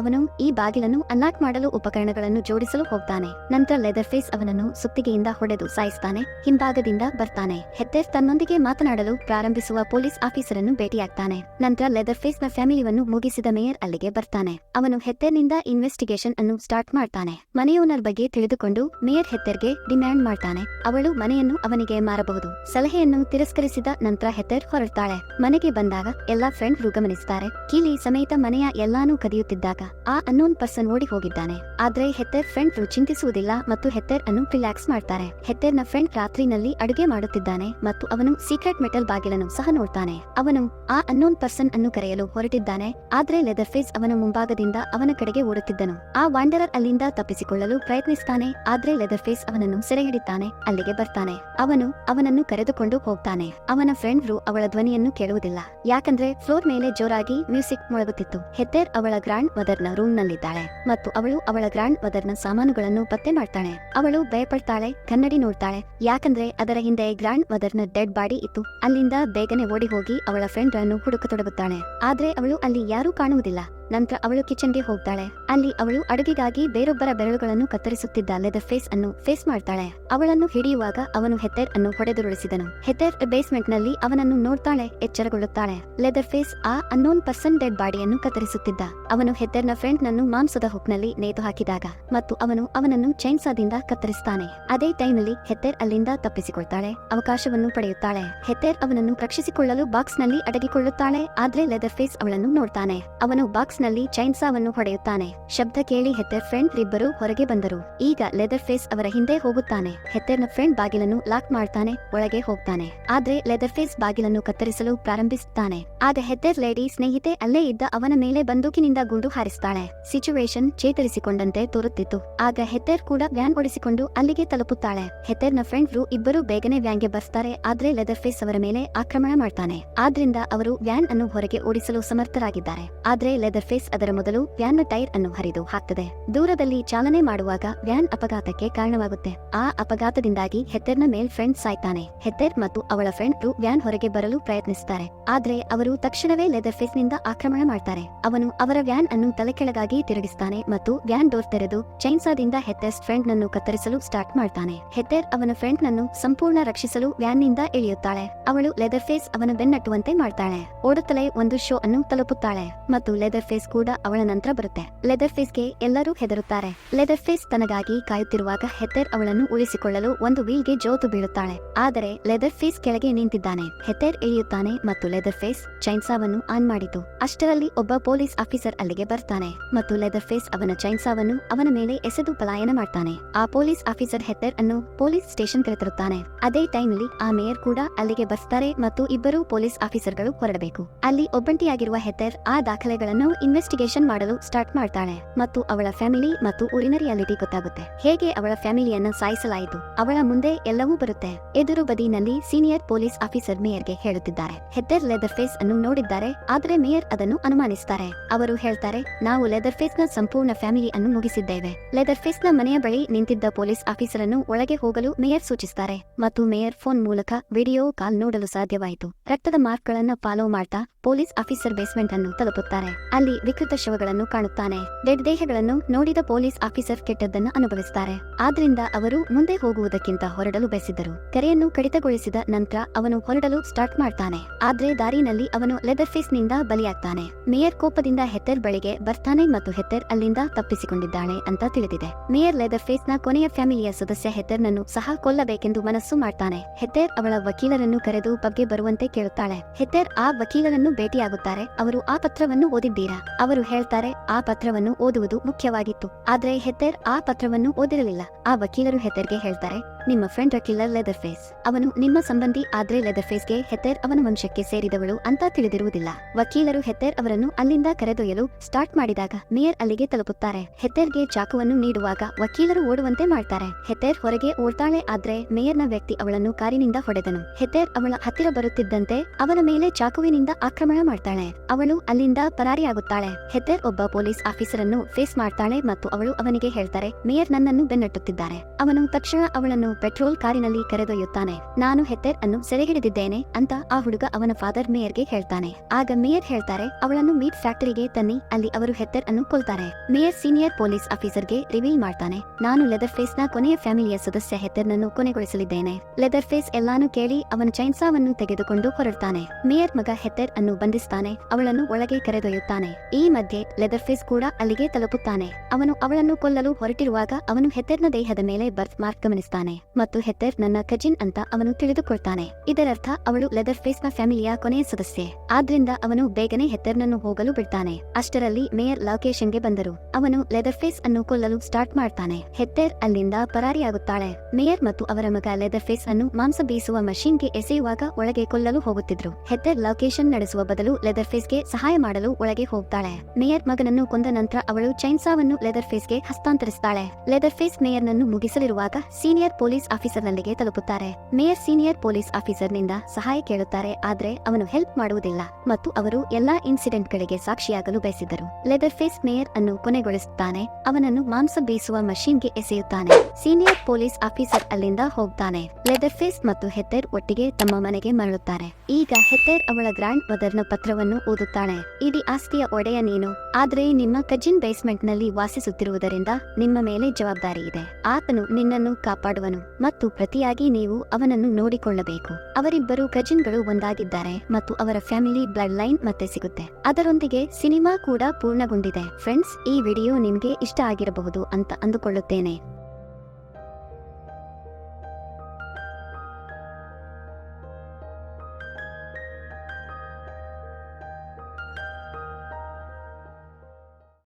ಅವನು ಈ ಬಾಗಿಲನ್ನು ಅನ್ಲಾಕ್ ಮಾಡಲು ಉಪಕರಣಗಳನ್ನು ಜೋಡಿಸಲು ಹೋಗ್ತಾನೆ. ನಂತರ ಲೆದರ್ ಫೇಸ್ ಅವನನ್ನು ಸುತ್ತಿಗೆಯಿಂದ ಹೊಡೆದು ಸಾಯಿಸ್ತಾನೆ, ಹಿಂಭಾಗದಿಂದ ಬರ್ತಾನೆ. ಹೆತ್ತೇಸ್ ತನ್ನೊಂದಿಗೆ ಮಾತನಾಡಲು ಪ್ರಾರಂಭಿಸುವ ಪೊಲೀಸ್ ಆಫೀಸರ್ ಅನ್ನು ಭೇಟಿಯಾಗ್ತಾನೆ. ನಂತರ ಲೆದರ್ ಫೇಸ್ನ ಫ್ಯಾಮಿಲಿಯನ್ನು ಮುಗಿಸಿದ ಮೇಯರ್ ಅಲ್ಲಿಗೆ ಬರ್ತಾನೆ. ಅವನು ಹೆತ್ತೇರ್ನಿಂದ ಇನ್ವೆಸ್ಟಿಗೇಷನ್ ಅನ್ನು ಸ್ಟಾರ್ಟ್ ಮಾಡ್ತಾನೆ. ಮನೆಯೋನರ್ ಬಗ್ಗೆ ತಿಳಿದುಕೊಂಡು ಮೇಯರ್ ಹೆತ್ತೆರ್ಗೆ ಡಿಮ್ಯಾಂಡ್ ಮಾಡ್ತಾನೆ. ಅವಳು ಮನೆಯನ್ನು ಅವನಿಗೆ ಮಾರಬಹುದು. ಸಲಹೆಯನ್ನು ತಿರಸ್ಕರಿಸಿದ ನಂತರ ಹೆತ್ತೆರ್ ಹೊರಡ್ತಾಳೆ. ಮನೆಗೆ ಬಂದಾಗ ಎಲ್ಲಾ ಫ್ರೆಂಡ್ರು ಗಮನಿಸ್ತಾರೆ ಕೀಲಿ ಸಮೇತ ಮನೆಯ ಎಲ್ಲಾನು ಕದಿಯುತ್ತಿದ್ದಾಗ ಆ ಅನ್ನೋನ್ ಪರ್ಸನ್ ಓಡಿ ಹೋಗಿದ್ದಾನೆ. ಆದ್ರೆ ಹೆತ್ತರ್ ಫ್ರೆಂಡ್ರು ಚಿಂತಿಸುವುದಿಲ್ಲ ಮತ್ತು ಹೆತ್ತರ್ ಅನ್ನು ರಿಲ್ಯಾಕ್ಸ್ ಮಾಡ್ತಾರೆ. ಹೆತ್ತರ್ನ ಫ್ರೆಂಡ್ ರಾತ್ರಿನಲ್ಲಿ ಅಡುಗೆ ಮಾಡುತ್ತಿದ್ದಾನೆ ಮತ್ತು ಅವನು ಸೀಕ್ರೆಟ್ ಮೆಟಲ್ ಬಾಗಿಲನ್ನು ಸಹ ನೋಡ್ತಾನೆ. ಅವನು ಆ ಅನ್ನೋನ್ ಪರ್ಸನ್ ಅನ್ನು ಕರೆಯಲು ಹೊರಟಿದ್ದಾನೆ. ಆದ್ರೆ ಲೆದರ್ ಫೇಸ್ ಅವನ ಮುಂಭಾಗದಿಂದ ಅವನ ಕಡೆಗೆ ಓಡುತ್ತಿದ್ದನು. ಆ ವಾಂಡರರ್ ಅಲ್ಲಿಂದ ತಪ್ಪಿಸಿಕೊಳ್ಳಲು ಪ್ರಯತ್ನಿಸ್ತಾನೆ. ಆದ್ರೆ ಲೆದರ್ ಫೇಸ್ ಅವನನ್ನು ಸೆರೆ ಹಿಡಿತಾನೆ ಅಲ್ಲಿಗೆ ಬರ್ತಾನೆ. ಅವನು ಅವನನ್ನು ಕರೆದುಕೊಂಡು ಹೋಗ್ತಾನೆ. ಅವನ ಫ್ರೆಂಡ್ರು ಅವಳ ಧ್ವನಿಯನ್ನು ಕೇಳುವುದಿಲ್ಲ. ಯಾಕಂದ್ರೆ ಫ್ಲೋರ್ ಮೇಲೆ ಜೋರಾಗಿ ಮ್ಯೂಸಿಕ್ ಮೊಳಗುತ್ತಿತ್ತು. ಹೆತ್ತೇರ್ ಅವಳ ಗ್ರಾಂಡ್ ಮದರ್ನ ರೂಮ್ ನಲ್ಲಿದ್ದಾಳೆ ಮತ್ತು ಅವಳು ಅವಳ ಗ್ರಾಂಡ್ ಮದರ್ನ ಸಾಮಾನುಗಳನ್ನು ಪತ್ತೆ ಮಾಡ್ತಾಳೆ. ಅವಳು ಭಯಪಡ್ತಾಳೆ, ಕನ್ನಡಿ ನೋಡ್ತಾಳೆ. ಯಾಕಂದ್ರೆ ಅದರ ಹಿಂದೆ ಗ್ರಾಂಡ್ ಮದರ್ನ ಡೆಡ್ ಬಾಡಿ ಇತ್ತು. ಅಲ್ಲಿಂದ ಬೇಗನೆ ಓಡಿ ಹೋಗಿ ಅವಳ ಫ್ರೆಂಡ್ ಅನ್ನು ಹುಡುಕತೊಡಗುತ್ತಾಳೆ. ಆದ್ರೆ ಅವಳು ಅಲ್ಲಿ ಯಾರೂ ಕಾಣುವುದಿಲ್ಲ. ನಂತರ ಅವಳು ಕಿಚನ್ಗೆ ಹೋಗ್ತಾಳೆ. ಅಲ್ಲಿ ಅವಳು ಅಡುಗೆಗಾಗಿ ಬೇರೊಬ್ಬರ ಬೆರಳುಗಳನ್ನು ಕತ್ತರಿಸುತ್ತಿದ್ದ ಲೆದರ್ ಫೇಸ್ ಅನ್ನು ಫೇಸ್ ಮಾಡ್ತಾಳೆ. ಅವಳನ್ನು ಹಿಡಿಯುವಾಗ ಅವನು ಹೆತ್ತೆರ್ ಅನ್ನು ಹೊಡೆದುರುಳಿಸಿದನು. ಹೆಥೆರ್ ಬೇಸ್ಮೆಂಟ್ನಲ್ಲಿ ಅವನನ್ನು ನೋಡ್ತಾಳೆ, ಎಚ್ಚರಗೊಳ್ಳುತ್ತಾಳೆ. ಲೆದರ್ ಫೇಸ್ ಆ ಅನ್ನೋನ್ ಪರ್ಸನ್ ಡೆಡ್ ಬಾಡಿಯನ್ನು ಕತ್ತರಿಸುತ್ತಿದ್ದ. ಅವನು ಹೆತ್ತೆರ್ನ ಫ್ರೆಂಡ್ ನನ್ನು ಮಾಂಸದ ಹುಕ್ನಲ್ಲಿ ನೇತು ಹಾಕಿದಾಗ ಮತ್ತು ಅವನು ಅವನನ್ನು ಚೈನ್ಸಾದಿಂದ ಕತ್ತರಿಸ್ತಾನೆ. ಅದೇ ಟೈಮ್ನಲ್ಲಿ ಹೆತ್ತೆರ್ ಅಲ್ಲಿಂದ ತಪ್ಪಿಸಿಕೊಳ್ತಾಳೆ, ಅವಕಾಶವನ್ನು ಪಡೆಯುತ್ತಾಳೆ. ಹೆತ್ತೆರ್ ಅವನನ್ನು ರಕ್ಷಿಸಿಕೊಳ್ಳಲು ಬಾಕ್ಸ್ನಲ್ಲಿ ಅಡಗಿಕೊಳ್ಳುತ್ತಾಳೆ, ಆದ್ರೆ ಲೆದರ್ ಫೇಸ್ ಅವಳನ್ನು ನೋಡ್ತಾನೆ. ಅವನು ಬಾಕ್ಸ್ ನಲ್ಲಿ ಚೈನ್ಸಾವನ್ನು ಹೊಡೆಯುತ್ತಾನೆ. ಶಬ್ದ ಕೇಳಿ ಹೆತ್ತೆರ್ ಫ್ರೆಂಡ್ ಇಬ್ಬರು ಹೊರಗೆ ಬಂದರು. ಈಗ ಲೆದರ್ ಫೇಸ್ ಅವರ ಹಿಂದೆ ಹೋಗುತ್ತಾನೆ. ಹೆತ್ತೆರ್ನ ಫ್ರೆಂಡ್ ಬಾಗಿಲನ್ನು ಲಾಕ್ ಮಾಡ್ತಾನೆ, ಒಳಗೆ ಹೋಗ್ತಾನೆ. ಆದ್ರೆ ಲೆದರ್ ಫೇಸ್ ಬಾಗಿಲನ್ನು ಕತ್ತರಿಸಲು ಪ್ರಾರಂಭಿಸುತ್ತಾನೆ ಆಗ ಹೆದ್ದರ್ ಲೇಡಿ ಸ್ನೇಹಿತೆ ಅಲ್ಲೇ ಇದ್ದ ಅವನ ಮೇಲೆ ಬಂದೂಕಿನಿಂದ ಗುಂಡು ಹಾರಿಸ್ತಾಳೆ. ಸಿಚುವೇಶನ್ ಚೇತರಿಸಿಕೊಂಡಂತೆ ತೋರುತ್ತಿತ್ತು. ಆಗ ಹೆದ್ದರ್ ಕೂಡ ವ್ಯಾನ್ ಓಡಿಸಿಕೊಂಡು ಅಲ್ಲಿಗೆ ತಲುಪುತ್ತಾಳೆ. ಹೆದ್ದರ್ನ ಫ್ರೆಂಡ್ ರು ಇಬ್ಬರು ಬೇಗನೆ ವ್ಯಾನ್ಗೆ ಬರ್ತಾರೆ. ಆದ್ರೆ ಲೆದರ್ ಫೇಸ್ ಅವರ ಮೇಲೆ ಆಕ್ರಮಣ ಮಾಡ್ತಾನೆ. ಆದ್ರಿಂದ ಅವರು ವ್ಯಾನ್ ಅನ್ನು ಹೊರಗೆ ಓಡಿಸಲು ಸಮರ್ಥರಾಗಿದ್ದಾರೆ. ಆದ್ರೆ ಲೆದರ್ ಫೇಸ್ ಅದರ ಮೊದಲು ವ್ಯಾನ್ನ ಟೈರ್ ಅನ್ನು ಹರಿದು ಹಾಕ್ತದೆ. ದೂರದಲ್ಲಿ ಚಾಲನೆ ಮಾಡುವಾಗ ವ್ಯಾನ್ ಅಪಘಾತಕ್ಕೆ ಕಾರಣವಾಗುತ್ತೆ. ಆ ಅಪಘಾತದಿಂದಾಗಿ ಹೆದ್ದರ್ನ ಮೇಲ್ ಫ್ರೆಂಡ್ ಸಾಯ್ತಾನೆ. ಹೆದ್ದರ್ ಮತ್ತು ಅವಳ ಫ್ರೆಂಡ್ ವ್ಯಾನ್ ಹೊರಗೆ ಬರಲು ಪ್ರಯತ್ನಿಸುತ್ತಾರೆ ಆದ್ರೆ ಅವರು ತಕ್ಷಣವೇ ಲೆದರ್ ಫೇಸ್ನಿಂದ ಆಕ್ರಮಣ ಮಾಡ್ತಾರೆ. ಅವನು ಅವರ ವ್ಯಾನ್ ಅನ್ನು ತಲೆಕೆಳಗಾಗಿ ತಿರುಗಿಸ್ತಾನೆ ಮತ್ತು ವ್ಯಾನ್ ಡೋರ್ ತೆರೆದು ಚೈನ್ಸಾದಿಂದ ಹೆತ್ತರ್ಸ್ ಫ್ರೆಂಡ್ ನನ್ನು ಕತ್ತರಿಸಲು ಸ್ಟಾರ್ಟ್ ಮಾಡ್ತಾನೆ. ಹೆಥೆರ್ ಅವನ ಫ್ರೆಂಡ್ ನನ್ನು ಸಂಪೂರ್ಣ ರಕ್ಷಿಸಲು ವ್ಯಾನ್ನಿಂದ ಇಳಿಯುತ್ತಾಳೆ. ಅವಳು ಲೆದರ್ ಫೇಸ್ ಅವನ ಬೆನ್ನಟ್ಟುವಂತೆ ಮಾಡ್ತಾಳೆ. ಓಡುತ್ತಲೇ ಒಂದು ಶೋ ಅನ್ನು ತಲುಪುತ್ತಾಳೆ ಮತ್ತು ಲೆದರ್ ಫೇಸ್ ಕೂಡ ಅವಳ ನಂತರ ಬರುತ್ತೆ. ಲೆದರ್ ಫೇಸ್ಗೆ ಎಲ್ಲರೂ ಹೆದರುತ್ತಾರೆ. ಲೆದರ್ ಫೇಸ್ ತನಗಾಗಿ ಕಾಯುತ್ತಿರುವಾಗ ಹೆತ್ತರ್ ಅವಳನ್ನು ಉಳಿಸಿಕೊಳ್ಳಲು ಒಂದು ವೀಲ್ಗೆ ಜೋತು ಬೀಳುತ್ತಾಳೆ. ಆದರೆ ಲೆದರ್ ಫೇಸ್ ಕೆಳಗೆ ನಿಂತಿದ್ದಾನೆ. ಹೆತ್ತರ್ ಇಳಿಯುತ್ತಾನೆ ಮತ್ತು ಲೆದರ್ ಫೇಸ್ ಚೈನ್ಸಾವನ್ನು ಆನ್ ಮಾಡಿತು. ಅಷ್ಟರಲ್ಲಿ ಒಬ್ಬ ಪೊಲೀಸ್ ಆಫೀಸರ್ ಅಲ್ಲಿಗೆ ಬರ್ತಾನೆ ಮತ್ತು ಲೆದರ್ ಫೇಸ್ ಅವನ ಚೈನ್ಸಾವನ್ನು ಅವನ ಮೇಲೆ ಎಸೆದು ಪಲಾಯನ ಮಾಡ್ತಾನೆ. ಆ ಪೊಲೀಸ್ ಆಫೀಸರ್ ಹೆತ್ತರ್ ಅನ್ನು ಪೊಲೀಸ್ ಸ್ಟೇಷನ್ ಕರೆತರುತ್ತಾನೆ. ಅದೇ ಟೈಮ್ನಲ್ಲಿ ಆ ಮೇಯರ್ ಕೂಡ ಅಲ್ಲಿಗೆ ಬರ್ತಾರೆ ಮತ್ತು ಇಬ್ಬರು ಪೊಲೀಸ್ ಆಫೀಸರ್ಗಳು ಹೊರಡಬೇಕು. ಅಲ್ಲಿ ಒಬ್ಬಂಟಿಯಾಗಿರುವ ಹೆತ್ತರ್ ಆ ದಾಖಲೆಗಳನ್ನು ಇನ್ವೆಸ್ಟಿಗೇಷನ್ ಮಾಡಲು ಸ್ಟಾರ್ಟ್ ಮಾಡ್ತಾಳೆ ಮತ್ತು ಅವಳ ಫ್ಯಾಮಿಲಿ ಮತ್ತು ಊರಿನ ರಿಯಾಲಿಟಿ ಗೊತ್ತಾಗುತ್ತೆ. ಹೇಗೆ ಅವಳ ಫ್ಯಾಮಿಲಿಯನ್ನ ಸಾಯಿಸಲಾಯಿತು? ಅವಳ ಮುಂದೆ ಎಲ್ಲವೂ ಬರುತ್ತೆ. ಎದುರು ಬದಿನಲ್ಲಿ ಸೀನಿಯರ್ ಪೊಲೀಸ್ ಆಫೀಸರ್ ಮೇಯರ್ಗೆ ಹೇಳುತ್ತಿದ್ದಾರೆ. ಹೆದ್ದರ್ ಲೆದರ್ ಫೇಸ್ ಅನ್ನು ನೋಡಿದ್ದಾರೆ, ಆದರೆ ಮೇಯರ್ ಅದನ್ನು ಅನುಮಾನಿಸುತ್ತಾರೆ ಅವರು ಹೇಳ್ತಾರೆ, ನಾವು ಲೆದರ್ ಫೇಸ್ನ ಸಂಪೂರ್ಣ ಫ್ಯಾಮಿಲಿ ಅನ್ನು ಮುಗಿಸಿದ್ದೇವೆ. ಲೆದರ್ ಫೇಸ್ನ ಮನೆಯ ಬಳಿ ನಿಂತಿದ್ದ ಪೊಲೀಸ್ ಆಫೀಸರ್ ಅನ್ನು ಒಳಗೆ ಹೋಗಲು ಮೇಯರ್ ಸೂಚಿಸುತ್ತಾರೆ ಮತ್ತು ಮೇಯರ್ ಫೋನ್ ಮೂಲಕ ವಿಡಿಯೋ ಕಾಲ್ ನೋಡಲು ಸಾಧ್ಯವಾಯಿತು. ರಕ್ತದ ಮಾರ್ಕ್ಗಳನ್ನು ಫಾಲೋ ಮಾಡ್ತಾ ಪೊಲೀಸ್ ಆಫೀಸರ್ ಬೇಸ್ಮೆಂಟ್ ಅನ್ನು ತಲುಪುತ್ತಾರೆ. ಅಲ್ಲಿ ವಿಕೃತ ಶವಗಳನ್ನು ಕಾಣುತ್ತಾನೆ. ಡೆಡ್ ದೇಹಗಳನ್ನು ನೋಡಿದ ಪೊಲೀಸ್ ಆಫೀಸರ್ ಕೆಟ್ಟದ್ದನ್ನು ಅನುಭವಿಸುತ್ತಾರೆ ಆದ್ರಿಂದ ಅವರು ಮುಂದೆ ಹೋಗುವುದಕ್ಕಿಂತ ಹೊರಡಲು ಬಯಸಿದ್ದರು. ಕರೆಯನ್ನು ಕಡಿತಗೊಳಿಸಿದ ನಂತರ ಅವನು ಹೊರಡಲು ಸ್ಟಾರ್ಟ್ ಮಾಡ್ತಾನೆ. ಆದ್ರೆ ದಾರಿನಲ್ಲಿ ಅವನು ಲೆದರ್ ಫೇಸ್ನಿಂದ ಬಲಿಯಾಗ್ತಾನೆ. ಮೇಯರ್ ಕೋಪದಿಂದ ಹೆತ್ತರ್ ಬಳಿಗೆ ಬರ್ತಾನೆ ಮತ್ತು ಹೆತ್ತರ್ ಅಲ್ಲಿಂದ ತಪ್ಪಿಸಿಕೊಂಡಿದ್ದಾಳೆ ಅಂತ ತಿಳಿದಿದೆ. ಮೇಯರ್ ಲೆದರ್ ಫೇಸ್ನ ಕೊನೆಯ ಫ್ಯಾಮಿಲಿಯ ಸದಸ್ಯ ಹೆತ್ತರ್ ನನ್ನು ಸಹ ಕೊಲ್ಲಬೇಕೆಂದು ಮನಸ್ಸು ಮಾಡ್ತಾನೆ. ಹೆತ್ತರ್ ಅವಳ ವಕೀಲರನ್ನು ಕರೆದು ಬಗ್ಗೆ ಬರುವಂತೆ ಕೇಳುತ್ತಾಳೆ. ಹೆತ್ತರ್ ಆ ವಕೀಲರನ್ನು ಭೇಟಿಯಾಗುತ್ತಾರೆ. ಅವರು ಆ ಪತ್ರವನ್ನು ಓದಿದ್ದೀರಾ? ಅವರು ಹೇಳ್ತಾರೆ, ಆ ಪತ್ರವನ್ನು ಓದುವುದು ಮುಖ್ಯವಾಗಿತ್ತು. ಆದ್ರೆ ಹೆತ್ತರ್ ಆ ಪತ್ರವನ್ನು ಓದಿರಲಿಲ್ಲ. ಆ ವಕೀಲರು ಹೆತ್ತರ್ಗೆ ಹೇಳ್ತಾರೆ ನಿಮ್ಮ ಫ್ರೆಂಡ್ ಕಿಲ್ಲರ್ ಲೆದರ್ ಫೇಸ್ ಅವನು ನಿಮ್ಮ ಸಂಬಂಧಿ ಆದ್ರೆ ಲೆದರ್ ಫೇಸ್ಗೆ ಹೆಥೆರ್ ಅವನ ವಂಶಕ್ಕೆ ಸೇರಿದವಳು ಅಂತ ತಿಳಿದಿರುವುದಿಲ್ಲ. ವಕೀಲರು ಹೆತ್ತೇರ್ ಅವರನ್ನು ಅಲ್ಲಿಂದ ಕರೆದೊಯ್ಯಲು ಸ್ಟಾರ್ಟ್ ಮಾಡಿದಾಗ ಮೇಯರ್ ಅಲ್ಲಿಗೆ ತಲುಪುತ್ತಾರೆ. ಹೆಥೆರ್ಗೆ ಚಾಕುವನ್ನು ನೀಡುವಾಗ ವಕೀಲರು ಓಡುವಂತೆ ಮಾಡ್ತಾರೆ. ಹೆತ್ತೇರ್ ಹೊರಗೆ ಓಡ್ತಾಳೆ ಆದ್ರೆ ಮೇಯರ್ನ ವ್ಯಕ್ತಿ ಅವಳನ್ನು ಕಾರಿನಿಂದ ಹೊಡೆದನು. ಹೆತ್ತೇರ್ ಅವಳ ಹತ್ತಿರ ಬರುತ್ತಿದ್ದಂತೆ ಅವನ ಮೇಲೆ ಚಾಕುವಿನಿಂದ ಆಕ್ರಮಣ ಮಾಡ್ತಾಳೆ. ಅವಳು ಅಲ್ಲಿಂದ ಪರಾರಿಯಾಗುತ್ತಾಳೆ. ಹೆತ್ತೇರ್ ಒಬ್ಬ ಪೊಲೀಸ್ ಆಫೀಸರ್ ಅನ್ನು ಫೇಸ್ ಮಾಡ್ತಾಳೆ ಮತ್ತು ಅವಳು ಅವನಿಗೆ ಹೇಳ್ತಾರೆ, ಮೇಯರ್ ನನ್ನನ್ನು ಬೆನ್ನಟ್ಟುತ್ತಿದ್ದಾರೆ. ಅವನು ತಕ್ಷಣ ಅವಳನ್ನು ಪೆಟ್ರೋಲ್ ಕಾರಿನಲ್ಲಿ ಕರೆದೊಯ್ಯುತ್ತಾನೆ. ನಾನು ಹೆತ್ತೆರ್ ಅನ್ನು ಸೆರೆಹಿಡಿದಿದ್ದೇನೆ ಅಂತ ಆ ಹುಡುಗ ಅವನ ಫಾದರ್ ಮೇಯರ್ಗೆ ಹೇಳ್ತಾನೆ. ಆಗ ಮೇಯರ್ ಹೇಳ್ತಾರೆ, ಅವಳನ್ನು ಮೀಟ್ ಫ್ಯಾಕ್ಟರಿಗೆ ತನ್ನಿ, ಅಲ್ಲಿ ಅವರು ಹೆತ್ತರ್ ಅನ್ನು ಕೊಲ್ತಾರೆ. ಮೇಯರ್ ಸೀನಿಯರ್ ಪೊಲೀಸ್ ಆಫೀಸರ್ಗೆ ರಿವೀಲ್ ಮಾಡ್ತಾನೆ. ನಾನು ಲೆದರ್ ಫೇಸ್ನ ಕೊನೆಯ ಫ್ಯಾಮಿಲಿಯ ಸದಸ್ಯ ಹೆಥೆರ್ನನ್ನು ಕೊನೆಗೊಳಿಸಲಿದ್ದೇನೆ. ಲೆದರ್ ಫೇಸ್ ಎಲ್ಲಾನು ಕೇಳಿ ಅವನ ಚೈನ್ಸಾವನ್ನು ತೆಗೆದುಕೊಂಡು ಹೊರಡ್ತಾನೆ. ಮೇಯರ್ ಮಗ ಹೆತ್ತರ್ ಅನ್ನು ಬಂಧಿಸ್ತಾನೆ, ಅವಳನ್ನು ಒಳಗೆ ಕರೆದೊಯ್ಯುತ್ತಾನೆ. ಈ ಮಧ್ಯೆ ಲೆದರ್ ಫೇಸ್ ಕೂಡ ಅಲ್ಲಿಗೆ ತಲುಪುತ್ತಾನೆ. ಅವನು ಅವಳನ್ನು ಕೊಲ್ಲಲು ಹೊರಟಿರುವಾಗ ಅವನು ಹೆತ್ತರ್ನ ದೇಹದ ಮೇಲೆ ಬರ್ತ್ ಮಾರ್ಕ್ ಗಮನಿಸ್ತಾನೆ. ಮತ್ತು ಹೆತರ್ ನನ್ನ ಕಜಿನ್ ಅಂತ ಅವನು ತಿಳಿದುಕೊಳ್ತಾನೆ. ಇದರರ್ಥ, ಅವಳು ಲೆದರ್ ಫೇಸ್ನ ಫ್ಯಾಮಿಲಿಯ ಕೊನೆಯ ಸದಸ್ಯೆ. ಆದ್ರಿಂದ ಅವನು ಬೇಗನೆ ಹೆಥೆರ್ನನ್ನು ಹೋಗಲು ಬಿಡ್ತಾನೆ. ಅಷ್ಟರಲ್ಲಿ ಮೇಯರ್ ಲೊಕೇಶನ್ಗೆ ಬಂದರು. ಅವನು ಲೆದರ್ ಫೇಸ್ ಅನ್ನು ಕೊಲ್ಲಲು ಸ್ಟಾರ್ಟ್ ಮಾಡ್ತಾನೆ. ಹೆತ್ತೆರ್ ಅಲ್ಲಿಂದ ಪರಾರಿಯಾಗುತ್ತಾಳೆ. ಮೇಯರ್ ಮತ್ತು ಅವರ ಮಗ ಲೆದರ್ ಫೇಸ್ ಅನ್ನು ಮಾಂಸ ಬೀಸುವ ಮಷೀನ್ಗೆ ಎಸೆಯುವಾಗ ಒಳಗೆ ಕೊಲ್ಲಲು ಹೋಗುತ್ತಿದ್ರು. ಹೆಥೆರ್ ಲೊಕೇಶನ್ ನಡೆಸುವ ಬದಲು ಲೆದರ್ ಫೇಸ್ಗೆ ಸಹಾಯ ಮಾಡಲು ಒಳಗೆ ಹೋಗ್ತಾಳೆ. ಮೇಯರ್ ಮಗನನ್ನು ಕೊಂದ ನಂತರ ಅವಳು ಚೈನ್ಸಾವನ್ನು ಲೆದರ್ ಫೇಸ್ಗೆ ಹಸ್ತಾಂತರಿಸ್ತಾಳೆ. ಲೆದರ್ ಫೇಸ್ ಮೇಯರ್ ನನ್ನು ಮುಗಿಸಲಿರುವಾಗ ಸೀನಿಯರ್ ಪೊಲೀಸ್ ಪೊಲೀಸ್ ಆಫೀಸರ್ನಲ್ಲಿಗೆ ತಲುಪುತ್ತಾರೆ. ಮೇಯರ್ ಸೀನಿಯರ್ ಪೊಲೀಸ್ ಆಫೀಸರ್ನಿಂದ ಸಹಾಯ ಕೇಳುತ್ತಾರೆ, ಆದ್ರೆ ಅವನು ಹೆಲ್ಪ್ ಮಾಡುವುದಿಲ್ಲ ಮತ್ತು ಅವರು ಎಲ್ಲಾ ಇನ್ಸಿಡೆಂಟ್ಗಳಿಗೆ ಸಾಕ್ಷಿಯಾಗಲು ಬಯಸಿದರು ಲೆದರ್ ಫೇಸ್ ಮೇಯರ್ ಅನ್ನು ಕೊನೆಗೊಳಿಸುತ್ತಾನೆ, ಅವನನ್ನು ಮಾಂಸ ಬೇಯಿಸುವ ಮಷೀನ್ಗೆ ಎಸೆಯುತ್ತಾನೆ. ಸೀನಿಯರ್ ಪೊಲೀಸ್ ಆಫೀಸರ್ ಅಲ್ಲಿಂದ ಹೋಗ್ತಾನೆ. ಲೆದರ್ ಫೇಸ್ ಮತ್ತು ಹೆತ್ತೇರ್ ಒಟ್ಟಿಗೆ ತಮ್ಮ ಮನೆಗೆ ಮರಳುತ್ತಾರೆ. ಈಗ ಹೆತ್ತೇರ್ ಅವಳ ಗ್ರ್ಯಾಂಡ್ ಮದರ್ನ ಪತ್ರವನ್ನು ಓದುತ್ತಾಳೆ. ಇಡೀ ಆಸ್ತಿಯ ಒಡೆಯ ನೀನು, ಆದ್ರೆ ನಿಮ್ಮ ಕಜಿನ್ ಬೇಸ್ಮೆಂಟ್ನಲ್ಲಿ ವಾಸಿಸುತ್ತಿರುವುದರಿಂದ ನಿಮ್ಮ ಮೇಲೆ ಜವಾಬ್ದಾರಿ ಇದೆ. ಆತನು ನಿನ್ನನ್ನು ಕಾಪಾಡುವನು. ಮತ್ತು ಪ್ರತಿಯಾಗಿ ನೀವು ಅವನನ್ನು ನೋಡಿಕೊಳ್ಳಬೇಕು. ಅವರಿಬ್ಬರು ಕಜಿನ್ಗಳು ಒಂದಾಗಿದ್ದಾರೆ ಮತ್ತು ಅವರ ಫ್ಯಾಮಿಲಿ ಬ್ಲಡ್ ಲೈನ್ ಮತ್ತೆ ಸಿಗುತ್ತೆ. ಅದರೊಂದಿಗೆ ಸಿನಿಮಾ ಕೂಡ ಪೂರ್ಣಗೊಂಡಿದೆ. ಫ್ರೆಂಡ್ಸ್, ಈ ವಿಡಿಯೋ ನಿಮಗೆ ಇಷ್ಟ ಆಗಿರಬಹುದು ಅಂತ ಅಂದುಕೊಳ್ಳುತ್ತೇನೆ.